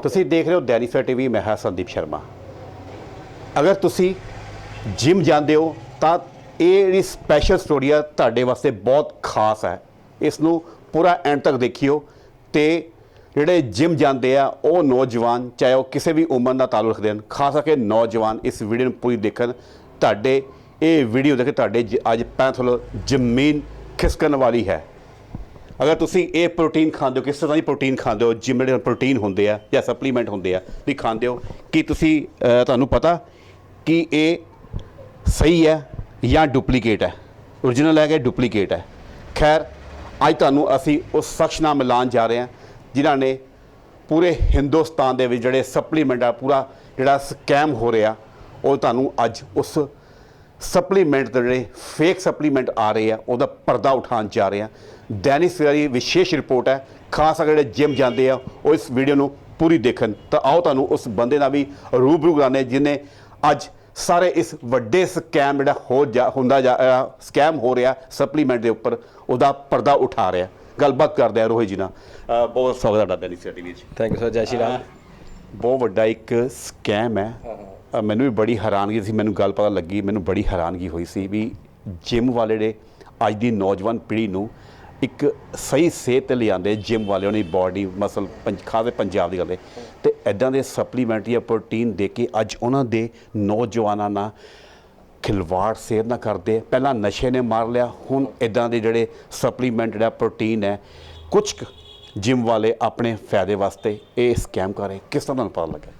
ਤੁਸੀਂ ਦੇਖ ਰਹੇ ਹੋ ਦੈਨਿਕ ਸਵੇਰਾ ਟੀਵੀ, ਮੈਂ ਹਾਂ ਸੰਦੀਪ ਸ਼ਰਮਾ। ਅਗਰ ਤੁਸੀਂ ਜਿਮ ਜਾਂਦੇ ਹੋ, ਤਾਂ ਇਹ ਜਿਹੜੀ ਸਪੈਸ਼ਲ ਸਟੋਰੀ ਆ ਤੁਹਾਡੇ ਵਾਸਤੇ ਬਹੁਤ ਖਾਸ ਹੈ। ਇਸ ਨੂੰ ਪੂਰਾ ਐਂਡ ਤੱਕ ਦੇਖਿਓ ਤੇ ਜਿਹੜੇ ਜਿਮ ਜਾਂਦੇ ਆ, ਉਹ ਨੌਜਵਾਨ, ਚਾਹੇ ਉਹ ਕਿਸੇ ਵੀ ਉਮਰ ਨਾਲ ਤਾਲੁਕ ਰੱਖਦੇ ਹਨ, ਖਾਸ ਕਰਕੇ ਨੌਜਵਾਨ ਇਸ ਵੀਡੀਓ ਨੂੰ ਪੂਰੀ ਦੇਖਣ, ਤੁਹਾਡੇ ਇਹ ਵੀਡੀਓ ਦੇਖ ਕੇ ਤੁਹਾਡੇ ਜ- ਅੱਜ ਪੈਰ ਥੱਲੋਂ ਜ਼ਮੀਨ ਖਿਸਕਣ ਵਾਲੀ ਹੈ। ਅਗਰ ਤੁਸੀਂ ਇਹ ਪ੍ਰੋਟੀਨ ਖਾਂਦੇ ਹੋ, ਕਿਸ ਤਰ੍ਹਾਂ ਦੀ ਪ੍ਰੋਟੀਨ ਖਾਂਦੇ ਹੋ ਜਿਮ ਜਿਹੜੇ ਪ੍ਰੋਟੀਨ ਹੁੰਦੇ ਆ ਜਾਂ ਸਪਲੀਮੈਂਟ ਹੁੰਦੇ ਆ, ਵੀ ਖਾਂਦੇ ਹੋ, ਕਿ ਤੁਸੀਂ ਤੁਹਾਨੂੰ ਪਤਾ ਕਿ ਇਹ ਸਹੀ ਹੈ ਜਾਂ ਡੁਪਲੀਕੇਟ ਹੈ? Origignal ਹੈ ਕਿ ਡੁਪਲੀਕੇਟ ਹੈ। ਖੈਰ, ਅੱਜ ਤੁਹਾਨੂੰ ਅਸੀਂ ਉਸ ਸ਼ਖਸ ਨਾਲ ਮਿਲਾਉਣ ਜਾ ਰਹੇ ਹਾਂ, ਜਿਨ੍ਹਾਂ ਨੇ ਪੂਰੇ ਹਿੰਦੁਸਤਾਨ ਦੇ ਵਿੱਚ ਜਿਹੜੇ ਸਪਲੀਮੈਂਟ ਆ, ਪੂਰਾ ਜਿਹੜਾ ਸਕੈਮ ਹੋ ਰਿਹਾ, ਉਹ ਤੁਹਾਨੂੰ ਅੱਜ ਉਸ ਸਪਲੀਮੈਂਟ ਦੇ ਜਿਹੜੇ ਫੇਕ ਸਪਲੀਮੈਂਟ ਆ ਰਹੇ ਆ, ਉਹਦਾ ਪਰਦਾ ਉਠਾਉਣ ਜਾ ਰਹੇ ਆ ਸਵੇਰਾ ਦੀ ਵਿਸ਼ੇਸ਼ ਰਿਪੋਰਟ ਹੈ। ਖਾਸ ਕਰਕੇ ਜਿਹੜੇ ਜਿਮ ਜਾਂਦੇ ਆ ਉਹ ਇਸ ਵੀਡੀਓ ਨੂੰ ਪੂਰੀ ਦੇਖਣ ਤਾਂ ਆਓ ਤੁਹਾਨੂੰ ਉਸ ਬੰਦੇ ਨਾਲ ਵੀ ਰੂਬਰੂ ਕਰਾਉਂਦੇ ਜਿਨੇ ਅੱਜ ਸਾਰੇ ਇਸ ਵੱਡੇ ਸਕੈਮ ਜਿਹੜਾ ਹੋ ਜਾ ਹੁੰਦਾ ਜਾ ਸਕੈਮ ਹੋ ਰਿਹਾ ਸਪਲੀਮੈਂਟ ਦੇ ਉੱਪਰ ਉਹਦਾ ਪਰਦਾ ਉਠਾ ਰਿਹਾ। ਗੱਲਬਾਤ ਕਰਦੇ ਆ ਰੋਹਿਤ ਜੀ ਨਾਲ। ਬਹੁਤ ਸਵਾਗਤ ਹੈ ਤੁਹਾਡਾ ਸਵੇਰਾ ਟੀਵੀ ਵਿੱਚ ਥੈਂਕ ਯੂ ਸਰ ਜੈ ਸ਼੍ਰੀ ਰਾਮ। ਬਹੁਤ ਵੱਡਾ ਇੱਕ ਸਕੈਮ ਹੈ। ਮੈਨੂੰ ਵੀ ਬੜੀ ਹੈਰਾਨਗੀ ਸੀ ਮੈਨੂੰ ਗੱਲ ਪਤਾ ਲੱਗੀ ਮੈਨੂੰ ਬੜੀ ਹੈਰਾਨਗੀ ਹੋਈ ਸੀ ਵੀ ਜਿਮ ਵਾਲੇ ਜਿਹੜੇ ਅੱਜ ਦੀ ਨੌਜਵਾਨ ਪੀੜ੍ਹੀ ਨੂੰ ਇੱਕ ਸਹੀ ਸਿਹਤ ਤੇ ਲਿਆਂਦੇ ਜਿਮ ਵਾਲਿਆਂ ਦੀ ਬਾਡੀ ਮਸਲ ਪੰਜ, ਖਾਸ ਪੰਜਾਬ ਦੀ ਗੱਲ ਹੈ। ਤੇ ਐਦਾਂ ਦੇ ਸਪਲੀਮੈਂਟ ਜਾਂ ਪ੍ਰੋਟੀਨ ਦੇ ਕੇ ਅੱਜ ਉਹਨਾਂ ਦੇ ਨੌਜਵਾਨਾਂ ਨਾਲ ਖਿਲਵਾੜ ਸਿਹਤ ਨਾਲ ਕਰਦੇ। ਪਹਿਲਾਂ ਨਸ਼ੇ ਨੇ ਮਾਰ ਲਿਆ, ਹੁਣ ਇਦਾਂ ਦੇ ਜਿਹੜੇ ਸਪਲੀਮੈਂਟ ਜਿਹੜਾ ਪ੍ਰੋਟੀਨ ਹੈ, ਕੁਝ ਜਿਮ ਵਾਲੇ ਆਪਣੇ ਫਾਇਦੇ ਵਾਸਤੇ ਇਹ ਸਕੈਮ ਕਰ ਰਹੇ। ਕਿਸ ਤਰ੍ਹਾਂ ਤੁਹਾਨੂੰ ਪਤਾ ਲੱਗਾ?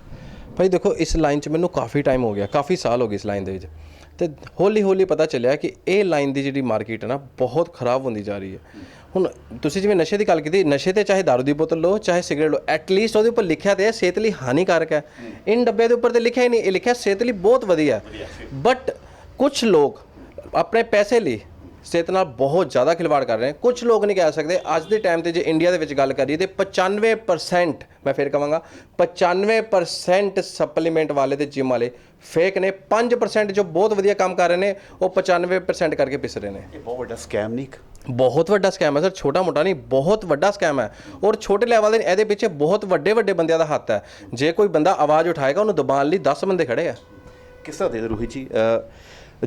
ਭਾਈ ਦੇਖੋ, ਇਸ ਲਾਈਨ 'ਚ ਮੈਨੂੰ ਕਾਫੀ ਟਾਈਮ ਹੋ ਗਿਆ, ਕਾਫੀ ਸਾਲ ਹੋ ਗਏ ਇਸ ਲਾਈਨ ਦੇ ਵਿੱਚ। ਤੇ ਹੌਲੀ ਹੌਲੀ ਪਤਾ ਚੱਲਿਆ ਕਿ ਇਹ ਲਾਈਨ ਦੀ ਜਿਹੜੀ ਮਾਰਕੀਟ ਹੈ ਨਾ ਬਹੁਤ ਖਰਾਬ ਹੁੰਦੀ ਜਾ ਰਹੀ ਹੈ। ਹੁਣ ਤੁਸੀਂ ਜਿਵੇਂ ਨਸ਼ੇ ਦੀ ਗੱਲ ਕੀਤੀ ਨਸ਼ੇ ਤੇ ਚਾਹੇ ਦਾਰੂ ਦੀ ਬੋਤਲ ਲਓ ਚਾਹੇ ਸਿਗਰਟ ਲਓ ਐਟ ਲੀਸਟ ਉਹਦੇ ਉੱਪਰ ਲਿਖਿਆ ਤੇ ਹੈ ਸਿਹਤ ਲਈ ਹਾਨੀਕਾਰਕ ਹੈ। ਇਨ ਡੱਬੇ ਦੇ ਉੱਪਰ ਤੇ ਲਿਖਿਆ ਹੀ ਨਹੀਂ ਇਹ ਲਿਖਿਆ ਸਿਹਤ ਲਈ ਬਹੁਤ ਵਧੀਆ ਹੈ। ਬਟ ਕੁਝ ਲੋਕ ਆਪਣੇ ਪੈਸੇ ਲਈ ਸਿਹਤ ਨਾਲ ਬਹੁਤ ਜ਼ਿਆਦਾ ਖਿਲਵਾੜ ਕਰ ਰਹੇ ਨੇ। ਕੁਝ ਲੋਕ ਨਹੀਂ ਕਹਿ ਸਕਦੇ ਅੱਜ ਦੇ ਟਾਈਮ ਤੇ ਜੇ ਇੰਡੀਆ ਦੇ ਵਿੱਚ ਗੱਲ ਕਰੀਏ ਤੇ 95% ਮੈਂ ਫਿਰ ਕਹਾਂਗਾ 95% ਸਪਲੀਮੈਂਟ ਵਾਲੇ ਤੇ ਜਿਮ ਵਾਲੇ ਫੇਕ ਨੇ। 5% ਜੋ ਬਹੁਤ ਵਧੀਆ ਕੰਮ ਕਰ ਰਹੇ ਨੇ ਉਹ 95% ਕਰਕੇ ਪਿਸ ਰਹੇ ਨੇ। ਇਹ ਬਹੁਤ ਵੱਡਾ ਸਕੈਮ ਨਹੀਂ ਇੱਕ? ਬਹੁਤ ਵੱਡਾ ਸਕੈਮ ਹੈ ਸਰ ਛੋਟਾ ਮੋਟਾ ਨਹੀਂ ਬਹੁਤ ਵੱਡਾ ਸਕੈਮ ਹੈ। ਔਰ ਛੋਟੇ ਲੈਵਲ ਦੇ ਇਹਦੇ ਪਿੱਛੇ ਬਹੁਤ ਵੱਡੇ ਵੱਡੇ ਬੰਦਿਆਂ ਦਾ ਹੱਥ ਹੈ। ਜੇ ਕੋਈ ਬੰਦਾ ਆਵਾਜ਼ ਉਠਾਏਗਾ ਉਹਨੂੰ ਦਬਾਉਣ ਲਈ 10 ਬੰਦੇ ਖੜੇ ਆ। ਕਿਸ ਤਰ੍ਹਾਂ ਦੇ ਰੋਹਿਤ ਜੀ?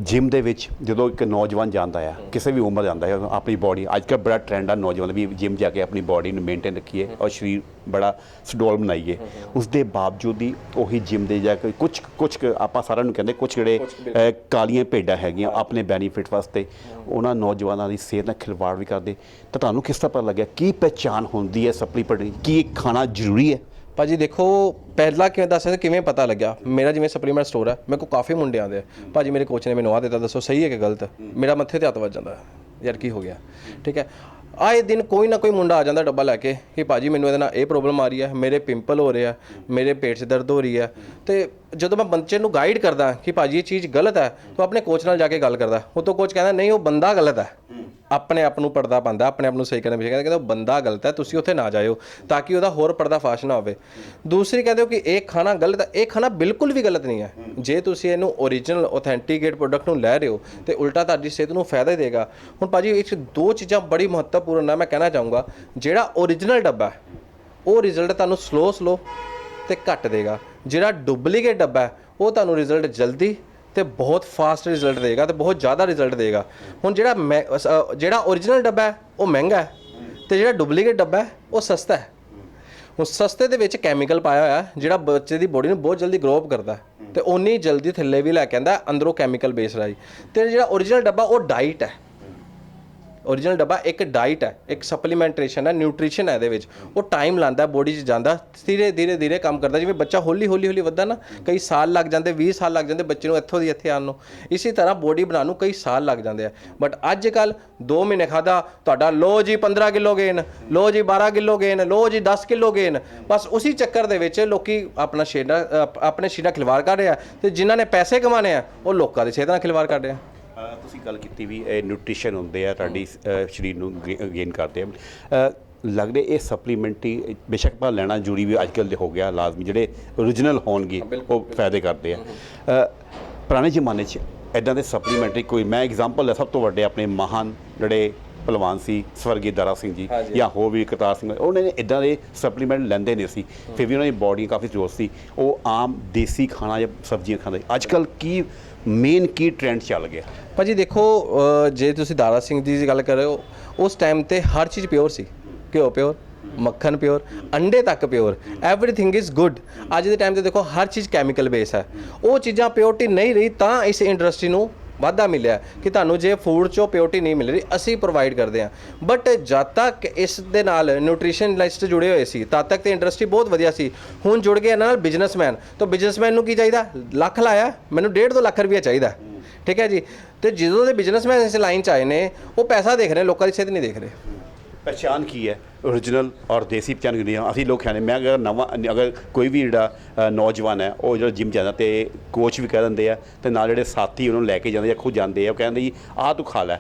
ਜਿਮ ਦੇ ਵਿੱਚ ਜਦੋਂ ਇੱਕ ਨੌਜਵਾਨ ਜਾਂਦਾ ਆ ਕਿਸੇ ਵੀ ਉਮਰ ਜਾਂਦਾ ਹੈ ਆਪਣੀ ਬਾਡੀ ਅੱਜ ਕੱਲ੍ਹ ਬੜਾ ਟ੍ਰੈਂਡ ਆ ਨੌਜਵਾਨ ਵੀ ਜਿਮ ਜਾ ਕੇ ਆਪਣੀ ਬਾਡੀ ਨੂੰ ਮੇਨਟੇਨ ਰੱਖੀਏ ਔਰ ਸਰੀਰ ਬੜਾ ਸਡੋਲ ਬਣਾਈਏ। ਉਸ ਦੇ ਬਾਵਜੂਦ ਹੀ ਉਹੀ ਜਿਮ ਦੇ ਜਾ ਕੇ ਕੁਝ ਕੁਝ ਆਪਾਂ ਸਾਰਿਆਂ ਨੂੰ ਕਹਿੰਦੇ ਕੁਝ ਜਿਹੜੇ ਕਾਲੀਆਂ ਭੇਡਾਂ ਹੈਗੀਆਂ ਆਪਣੇ ਬੈਨੀਫਿਟ ਵਾਸਤੇ ਉਹਨਾਂ ਨੌਜਵਾਨਾਂ ਦੀ ਸਿਹਤ ਨਾਲ ਖਿਲਵਾੜ ਵੀ ਕਰਦੇ। ਤਾਂ ਤੁਹਾਨੂੰ ਕਿਸ ਤਰ੍ਹਾਂ ਪਤਾ ਲੱਗਿਆ ਕੀ ਪਹਿਚਾਨ ਹੁੰਦੀ ਹੈ ਸਪਲੀਮੈਂਟ ਕੀ ਖਾਣਾ ਜ਼ਰੂਰੀ ਹੈ? ਭਾਜੀ ਦੇਖੋ, ਪਹਿਲਾਂ ਕਿਵੇਂ ਦੱਸ ਸਕਦੇ, ਕਿਵੇਂ ਪਤਾ ਲੱਗਿਆ? ਮੇਰਾ ਜਿਵੇਂ ਸਪਲੀਮੈਂਟ ਸਟੋਰ ਹੈ, ਮੇਰੇ ਕੋਲ ਕਾਫੀ ਮੁੰਡੇ ਆਉਂਦੇ ਆ। ਭਾਜੀ ਮੇਰੇ ਕੋਚ ਨੇ ਮੈਨੂੰ ਆ ਦਿੱਤਾ, ਦੱਸੋ ਸਹੀ ਹੈ ਕਿ ਗਲਤ? ਮੇਰਾ ਮੱਥੇ ਤੇ ਹੱਥ ਵੱਜ ਜਾਂਦਾ ਯਾਰ ਕੀ ਹੋ ਗਿਆ? ਠੀਕ ਹੈ? ਆਏ ਦਿਨ ਕੋਈ ਨਾ ਕੋਈ ਮੁੰਡਾ ਆ ਜਾਂਦਾ ਡੱਬਾ ਲੈ ਕੇ ਕਿ ਭਾਜੀ ਮੈਨੂੰ ਇਹਦੇ ਨਾਲ ਇਹ ਪ੍ਰੋਬਲਮ ਆ ਰਹੀ ਹੈ, ਮੇਰੇ ਪਿੰਪਲ ਹੋ ਰਹੇ ਆ, ਮੇਰੇ ਪੇਟ 'ਚ ਦਰਦ ਹੋ ਰਹੀ ਹੈ। ਤੇ ਜਦੋਂ ਮੈਂ ਬੱਚੇ ਨੂੰ ਗਾਈਡ ਕਰਦਾ ਕਿ ਭਾਜੀ ਇਹ ਚੀਜ਼ ਗਲਤ ਹੈ, ਤਾਂ ਆਪਣੇ ਕੋਚ ਨਾਲ ਜਾ ਕੇ ਗੱਲ ਕਰਦਾ। ਉਹ ਤੋਂ ਕੋਚ ਕਹਿੰਦਾ, ਨਹੀਂ, ਉਹ ਬੰਦਾ ਗਲਤ ਹੈ। ਆਪਣੇ ਆਪ ਨੂੰ ਪਰਦਾ ਪਾਉਂਦਾ, ਆਪਣੇ ਆਪ ਨੂੰ ਸਹੀ ਕਰਨ ਦੀ ਕਹਿੰਦਾ ਕਹਿੰਦਾ, ਉਹ ਬੰਦਾ ਗਲਤ ਹੈ, ਤੁਸੀਂ ਉੱਥੇ ਨਾ ਜਾਇਓ, ਤਾਂ ਕਿ ਉਹਦਾ ਹੋਰ ਪਰਦਾ ਫਾਸ਼ ਨਾ ਹੋਵੇ। ਦੂਸਰੀ ਕਹਿੰਦੇ ਹੋ ਕਿ ਇਹ ਖਾਣਾ ਗਲਤ ਹੈ, ਇਹ ਖਾਣਾ ਬਿਲਕੁਲ ਵੀ ਗਲਤ ਨਹੀਂ ਹੈ। ਜੇ ਤੁਸੀਂ ਇਹਨੂੰ ਓਰੀਜਨਲ ਆਥੈਂਟਿਕੇਟ ਪ੍ਰੋਡਕਟ ਨੂੰ ਲੈ ਰਹੇ ਹੋ, ਤੇ ਉਲਟਾ ਤੁਹਾਡੀ ਸਿਹਤ ਨੂੰ ਫਾਇਦਾ ਦੇਗਾ। ਹੁਣ ਭਾਜੀ ਇਹ 'ਚ ਦੋ ਚੀਜ਼ਾਂ ਬੜੀ ਮਹੱਤਵਪੂਰਨ ਹੈ ਮੈਂ ਕਹਿਣਾ ਚਾਹੂੰਗਾ। ਜਿਹੜਾ ਓਰੀਜਨਲ ਡੱਬਾ ਉਹ ਰਿਜ਼ਲਟ ਤੁਹਾਨੂੰ ਸਲੋ ਸਲੋ ਤੇ ਘੱਟ ਦੇਗਾ। ਜਿਹੜਾ ਡੁਪਲੀਕੇਟ ਡੱਬਾ ਹੈ, ਉਹ ਤੁਹਾਨੂੰ ਰਿਜ਼ਲਟ ਜਲਦੀ ਤੇ ਬਹੁਤ ਫਾਸਟ ਰਿਜ਼ਲਟ ਦੇਗਾ ਤੇ ਬਹੁਤ ਜ਼ਿਆਦਾ ਰਿਜ਼ਲਟ ਦੇਗਾ। ਹੁਣ ਜਿਹੜਾ ਮੈਂ- ਜਿਹੜਾ ਓਰੀਜਨਲ ਡੱਬਾ ਹੈ, ਉਹ ਮਹਿੰਗਾ ਹੈ ਤੇ ਜਿਹੜਾ ਡੁਪਲੀਕੇਟ ਡੱਬਾ ਹੈ, ਉਹ ਸਸਤਾ ਹੈ। ਹੁਣ ਸਸਤੇ ਦੇ ਵਿੱਚ ਕੈਮੀਕਲ ਪਾਇਆ ਹੋਇਆ ਜਿਹੜਾ ਬੱਚੇ ਦੀ ਬੋਡੀ ਨੂੰ ਬਹੁਤ ਜਲਦੀ ਗਰੋ ਅਪ ਕਰਦਾ ਹੈ ਤੇ ਓਨੀ ਜਲਦੀ ਥੱਲੇ ਵੀ ਲੈ ਕੇ ਆਂਦਾ ਅੰਦਰੋਂ ਕੈਮੀਕਲ ਬੇਸ ਰਾਈ ਤੇ ਜਿਹੜਾ ਓਰੀਜਨਲ ਡੱਬਾ, ਉਹ ਡਾਈਟ ਹੈ। ਓਰੀਜਨਲ ਡੱਬਾ ਇੱਕ ਡਾਈਟ ਹੈ, ਇੱਕ ਸਪਲੀਮੈਂਟੇਸ਼ਨ ਹੈ ਨਿਊਟ੍ਰੀਸ਼ਨ ਹੈ ਇਹਦੇ ਵਿੱਚ। ਉਹ ਟਾਈਮ ਲਾਂਦਾ ਬੋਡੀ 'ਚ ਜਾਂਦਾ, ਧੀਰੇ ਧੀਰੇ ਧੀਰੇ ਕੰਮ ਕਰਦਾ। ਜਿਵੇਂ ਬੱਚਾ ਹੌਲੀ ਹੌਲੀ ਹੌਲੀ ਵੱਧਦਾ ਨਾ, ਕਈ ਸਾਲ ਲੱਗ ਜਾਂਦੇ 20 ਸਾਲ ਲੱਗ ਜਾਂਦੇ ਬੱਚੇ ਨੂੰ ਇੱਥੋਂ ਦੀ ਇੱਥੇ ਆਉਣ ਨੂੰ। ਇਸੇ ਤਰ੍ਹਾਂ ਬੋਡੀ ਬਣਾਉਣ ਨੂੰ ਕਈ ਸਾਲ ਲੱਗ ਜਾਂਦੇ ਆ। ਬਟ ਅੱਜ ਕੱਲ 2 ਮਹੀਨੇ ਖਾਦਾ ਤੁਹਾਡਾ ਲੋ ਜੀ 15 ਕਿਲੋ ਗੇਨ ਲੋ ਜੀ 12 ਕਿਲੋ ਗੇਨ ਲੋ ਜੀ 10 ਕਿਲੋ ਗੇਨ ਬਸ ਉਸੇ ਚੱਕਰ ਦੇ ਵਿੱਚ ਲੋਕੀ ਆਪਣਾ ਸ਼ੇਡਾ ਆਪਣੇ ਸ਼ੀਨਾ ਖਿਲਵਾੜ ਕਰ ਰਹੇ ਆ। ਤੇ ਜਿਨ੍ਹਾਂ ਨੇ ਪੈਸੇ ਕਮਾਣੇ ਆ, ਉਹ ਲੋਕਾਂ ਦੀ ਸਿਹਤ ਨਾਲ ਖਿਲਵਾੜ ਕਰ ਰਹੇ ਆ। ਤੁਸੀਂ ਗੱਲ ਕੀਤੀ ਵੀ ਇਹ ਨਿਊਟ੍ਰੀਸ਼ਨ ਹੁੰਦੇ ਆ ਤੁਹਾਡੀ ਸਰੀਰ ਨੂੰ ਗੇਨ ਕਰਦੇ ਆ। ਲੱਗਦੇ ਇਹ ਸਪਲੀਮੈਂਟਰੀ ਬੇਸ਼ੱਕ ਪਾ ਲੈਣਾ ਜ਼ਰੂਰੀ ਵੀ ਅੱਜਕੱਲ ਦੇ ਹੋ ਗਿਆ ਲਾਜ਼ਮੀ ਜਿਹੜੇ origignal ਹੋਣਗੇ ਉਹ ਫਾਇਦੇ ਕਰਦੇ ਆ। ਪੁਰਾਣੇ ਜ਼ਮਾਨੇ 'ਚ ਇਦਾਂ ਦੇ ਸਪਲੀਮੈਂਟਰੀ ਕੋਈ ਮੈਂ ਐਗਜ਼ਾਮਪਲ ਹੈ ਸਭ ਤੋਂ ਵੱਡੇ ਆਪਣੇ ਮਹਾਨ ਜਿਹੜੇ ਪਹਿਲਵਾਨ ਸੀ ਸਵਰਗੀ ਦਾਰਾ ਸਿੰਘ ਜੀ। ਜਾਂ ਹੋਰ ਵੀ ਕਰਤਾਰ ਸਿੰਘ ਉਹਨਾਂ ਨੇ ਇਦਾਂ ਦੇ ਸਪਲੀਮੈਂਟ ਲੈਂਦੇ ਨਹੀਂ ਸੀ। ਫਿਰ ਵੀ ਉਹਨਾਂ ਦੀ ਬਾਡੀ ਕਾਫੀ ਜ਼ੋਰ ਸੀ। ਉਹ ਆਮ ਦੇਸੀ ਖਾਣਾ ਜਾਂ ਸਬਜ਼ੀਆਂ ਖਾਂਦੇ ਅੱਜ ਕੱਲ ਕੀ ਮੇਨ ਕੀ ਟ੍ਰੈਂਡ ਚੱਲ ਗਿਆ। ਭਾਜੀ ਦੇਖੋ ਜੇ ਤੁਸੀਂ ਦਾਰਾ ਸਿੰਘ ਜੀ ਦੀ ਗੱਲ ਕਰ ਰਹੇ ਹੋ, ਉਸ ਟਾਈਮ ਤੇ ਹਰ ਚੀਜ਼ ਪਿਓਰ ਸੀ। ਘਿਓ ਪਿਓਰ ਮੱਖਣ ਪਿਓਰ ਅੰਡੇ ਤੱਕ ਪਿਓਰ ਐਵਰੀਥਿੰਗ ਇਜ਼ ਗੁੱਡ ਅੱਜ ਦੇ ਟਾਈਮ ਤੇ ਦੇਖੋ, ਹਰ ਚੀਜ਼ ਕੈਮੀਕਲ ਬੇਸ ਹੈ। ਉਹ ਚੀਜ਼ਾਂ ਪਿਓਰਟੀ ਨਹੀਂ ਰਹੀ, ਤਾਂ ਇਸ ਇੰਡਸਟਰੀ ਨੂੰ ਵਾਧਾ ਮਿਲਿਆ ਕਿ ਤੁਹਾਨੂੰ ਜੇ ਫੂਡ ਚੋਂ ਪਿਓਰਟੀ ਨਹੀਂ ਮਿਲ ਰਹੀ, ਅਸੀਂ ਪ੍ਰੋਵਾਈਡ ਕਰਦੇ ਹਾਂ। ਬਟ ਜਦ ਤੱਕ ਇਸ ਦੇ ਨਾਲ ਨਿਊਟ੍ਰੀਸ਼ਨ ਲਿਸਟ ਜੁੜੇ ਹੋਏ ਸੀ, ਤਦ ਤੱਕ ਤੇ ਇੰਡਸਟਰੀ ਬਹੁਤ ਵਧੀਆ ਸੀ। ਹੁਣ ਜੁੜ ਗਿਆ ਇਹਨਾਂ ਨਾਲ ਬਿਜ਼ਨਸਮੈਨ ਤਾਂ ਬਿਜ਼ਨਸਮੈਨ ਨੂੰ ਕੀ ਚਾਹੀਦਾ? ਲੱਖ ਲਾਇਆ। ਮੈਨੂੰ 1.5 2 ਲੱਖ ਰੁਪਏ ਚਾਹੀਦਾ। ਠੀਕ ਹੈ ਜੀ? ਤੇ ਜਦੋਂ ਦੇ ਬਿਜ਼ਨਸਮੈਨ ਇਸ ਲਾਈਨ ਚ ਆਏ ਨੇ, ਉਹ ਪੈਸਾ ਦੇਖ ਰਹੇ ਲੋਕਾਂ ਦੀ ਸਿਹਤ ਨਹੀਂ ਦੇਖ ਰਹੇ। ਪਛਾਣ ਕੀ ਹੈ origignal ਔਰ ਦੇਸੀ ਪਛਾਣ ਕੀ ਹੈ ਅਸੀਂ ਲੋਕ ਕਹਿੰਦੇ ਮੈਂ ਅਗਰ ਨਵਾਂ ਅਗਰ ਕੋਈ ਵੀ ਜਿਹੜਾ ਅ, ਨੌਜਵਾਨ ਹੈ ਉਹ ਜਿਹੜਾ ਜਿਮ ਜਾਂਦਾ ਤੇ ਕੋਚ ਵੀ ਕਹਿ ਦਿੰਦੇ ਆ ਤੇ ਨਾਲ ਜਿਹੜੇ ਸਾਥੀ ਉਹਨਾਂ ਨੂੰ ਲੈ ਕੇ ਜਾਂਦੇ ਜਾਂ ਖੁਦ ਜਾਂਦੇ ਆ ਉਹ ਕਹਿੰਦੇ ਜੀ ਆਹ ਤੂੰ ਖਾ ਲੈ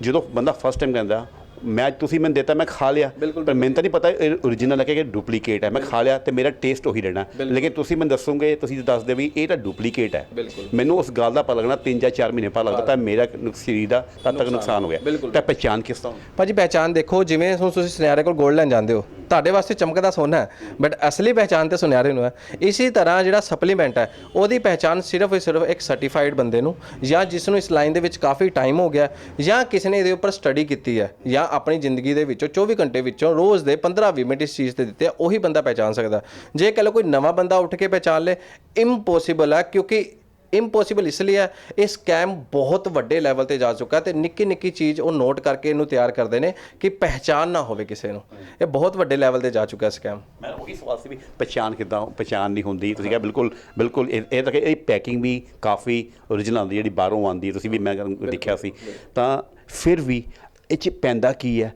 ਜਦੋਂ ਬੰਦਾ ਫਸਟ ਟਾਈਮ ਕਹਿੰਦਾ ਮੈਂ ਤੁਸੀਂ ਮੈਨੂੰ ਦਿੱਤਾ ਮੈਂ ਖਾ ਲਿਆ। ਬਿਲਕੁਲ, ਪਰ ਮੈਨੂੰ ਤਾਂ ਨਹੀਂ ਪਤਾ ਇਹ origignal ਹੈ ਕਿ ਡੁਪਲੀਕੇਟ ਹੈ। ਮੈਂ ਖਾ ਲਿਆ ਤੇ ਮੇਰਾ ਟੇਸਟ ਉਹੀ ਰਹਿਣਾ। ਲੇਕਿਨ ਤੁਸੀਂ ਮੈਨੂੰ ਦੱਸੋਗੇ ਤੁਸੀਂ ਦੱਸਦੇ ਵੀ ਇਹ ਤਾਂ ਡੁਪਲੀਕੇਟ ਹੈ। ਬਿਲਕੁਲ। ਮੈਨੂੰ ਉਸ ਗੱਲ ਦਾ ਪਤਾ ਲੱਗਣਾ 3 ਜਾਂ 4 ਮਹੀਨੇ ਬਾਅਦ ਲੱਗਦਾ ਤਾਂ ਮੇਰਾ ਸਰੀਰ ਦਾ ਤਦ ਤੱਕ ਨੁਕਸਾਨ। ਹੋ ਗਿਆ। ਤਾਂ ਪਛਾਣ ਕਿਸ ਤਰ੍ਹਾਂ? ਭਾਜੀ ਪਹਿਚਾਨ ਦੇਖੋ ਜਿਵੇਂ ਹੁਣ ਤੁਸੀਂ ਸੁਨਿਆਰੇ ਕੋਲ 골ਡ ਲੈਣ ਜਾਂਦੇ ਹੋ ਤੁਹਾਡੇ ਵਾਸਤੇ ਚਮਕਦਾ ਸੋਨਾ ਹੈ ਬਟ ਅਸਲੀ ਪਹਿਚਾਨ ਤੇ ਸੁਨਿਆਰੇ ਨੂੰ ਹੈ। ਇਸੇ ਤਰ੍ਹਾਂ ਜਿਹੜਾ ਸਪਲੀਮੈਂਟ ਹੈ ਉਹਦੀ ਪਹਿਚਾਨ ਸਿਰਫ ਹੀ ਸਿਰਫ ਇੱਕ ਸਰਟੀਫਾਈਡ ਬੰਦੇ ਨੂੰ ਜਾਂ ਜਿਸ ਨੂੰ ਇਸ ਲਾਈਨ ਦੇ ਵਿੱਚ ਕਾਫੀ ਟਾਈਮ ਹੋ ਗਿਆ ਜਾਂ ਕਿਸੇ ਨੇ ਇਹਦੇ ਉੱਪਰ ਸਟੱਡੀ ਕੀਤੀ ਹੈ ਜਾਂ ਆਪਣੀ ਜ਼ਿੰਦਗੀ ਦੇ ਵਿੱਚੋਂ 24 ਘੰਟੇ ਵਿੱਚੋਂ ਰੋਜ਼ ਦੇ 15-20 ਮਿੰਟ ਇਸ ਚੀਜ਼ ਤੇ ਦਿੱਤੇ ਆ, ਉਹੀ ਬੰਦਾ ਪਹਿਚਾਨ ਸਕਦਾ। ਜੇ ਕਹ ਲਓ ਕੋਈ ਨਵਾਂ ਬੰਦਾ ਉੱਠ ਕੇ ਪਹਿਚਾਨ ਲੇ ਇੰਪੋਸੀਬਲ ਹੈ ਕਿਉਂਕਿ ਇੰਪੋਸੀਬਲ ਇਸ ਲਈ ਹੈ ਇਹ ਸਕੈਮ ਬਹੁਤ ਵੱਡੇ ਲੈਵਲ ਤੇ ਜਾ ਚੁੱਕਾ ਤੇ ਨਿੱਕੀ ਨਿੱਕੀ ਚੀਜ਼ ਉਹ ਨੋਟ ਕਰਕੇ ਇਹਨੂੰ ਤਿਆਰ ਕਰਦੇ ਨੇ ਕਿ ਪਹਿਚਾਨ ਨਾ ਹੋਵੇ ਕਿਸੇ ਨੂੰ। ਇਹ ਬਹੁਤ ਵੱਡੇ ਲੈਵਲ ਤੇ ਜਾ ਚੁੱਕਾ ਸਕੈਮ ਮੈਂ ਉਹੀ ਸਵਾਲ ਸੀ ਵੀ ਪਛਾਣ ਕਿਦਾਂ ਪਛਾਣ ਨਹੀਂ ਹੁੰਦੀ। ਤੁਸੀਂ ਕਿਹਾ ਬਿਲਕੁਲ ਬਿਲਕੁਲ ਇਹ ਇਹ ਤਾਂ ਕਿ ਇਹ ਪੈਕਿੰਗ ਵੀ ਕਾਫੀ origignal ਆਉਂਦੀ ਜਿਹੜੀ ਬਾਹਰੋਂ ਆਉਂਦੀ ਤੁਸੀਂ ਵੀ ਮੈਂ ਦੇਖਿਆ ਸੀ। ਤਾਂ ਫਿਰ ਵੀ ਇਹ ਚ ਪੈਂਦਾ ਕੀ ਹੈ?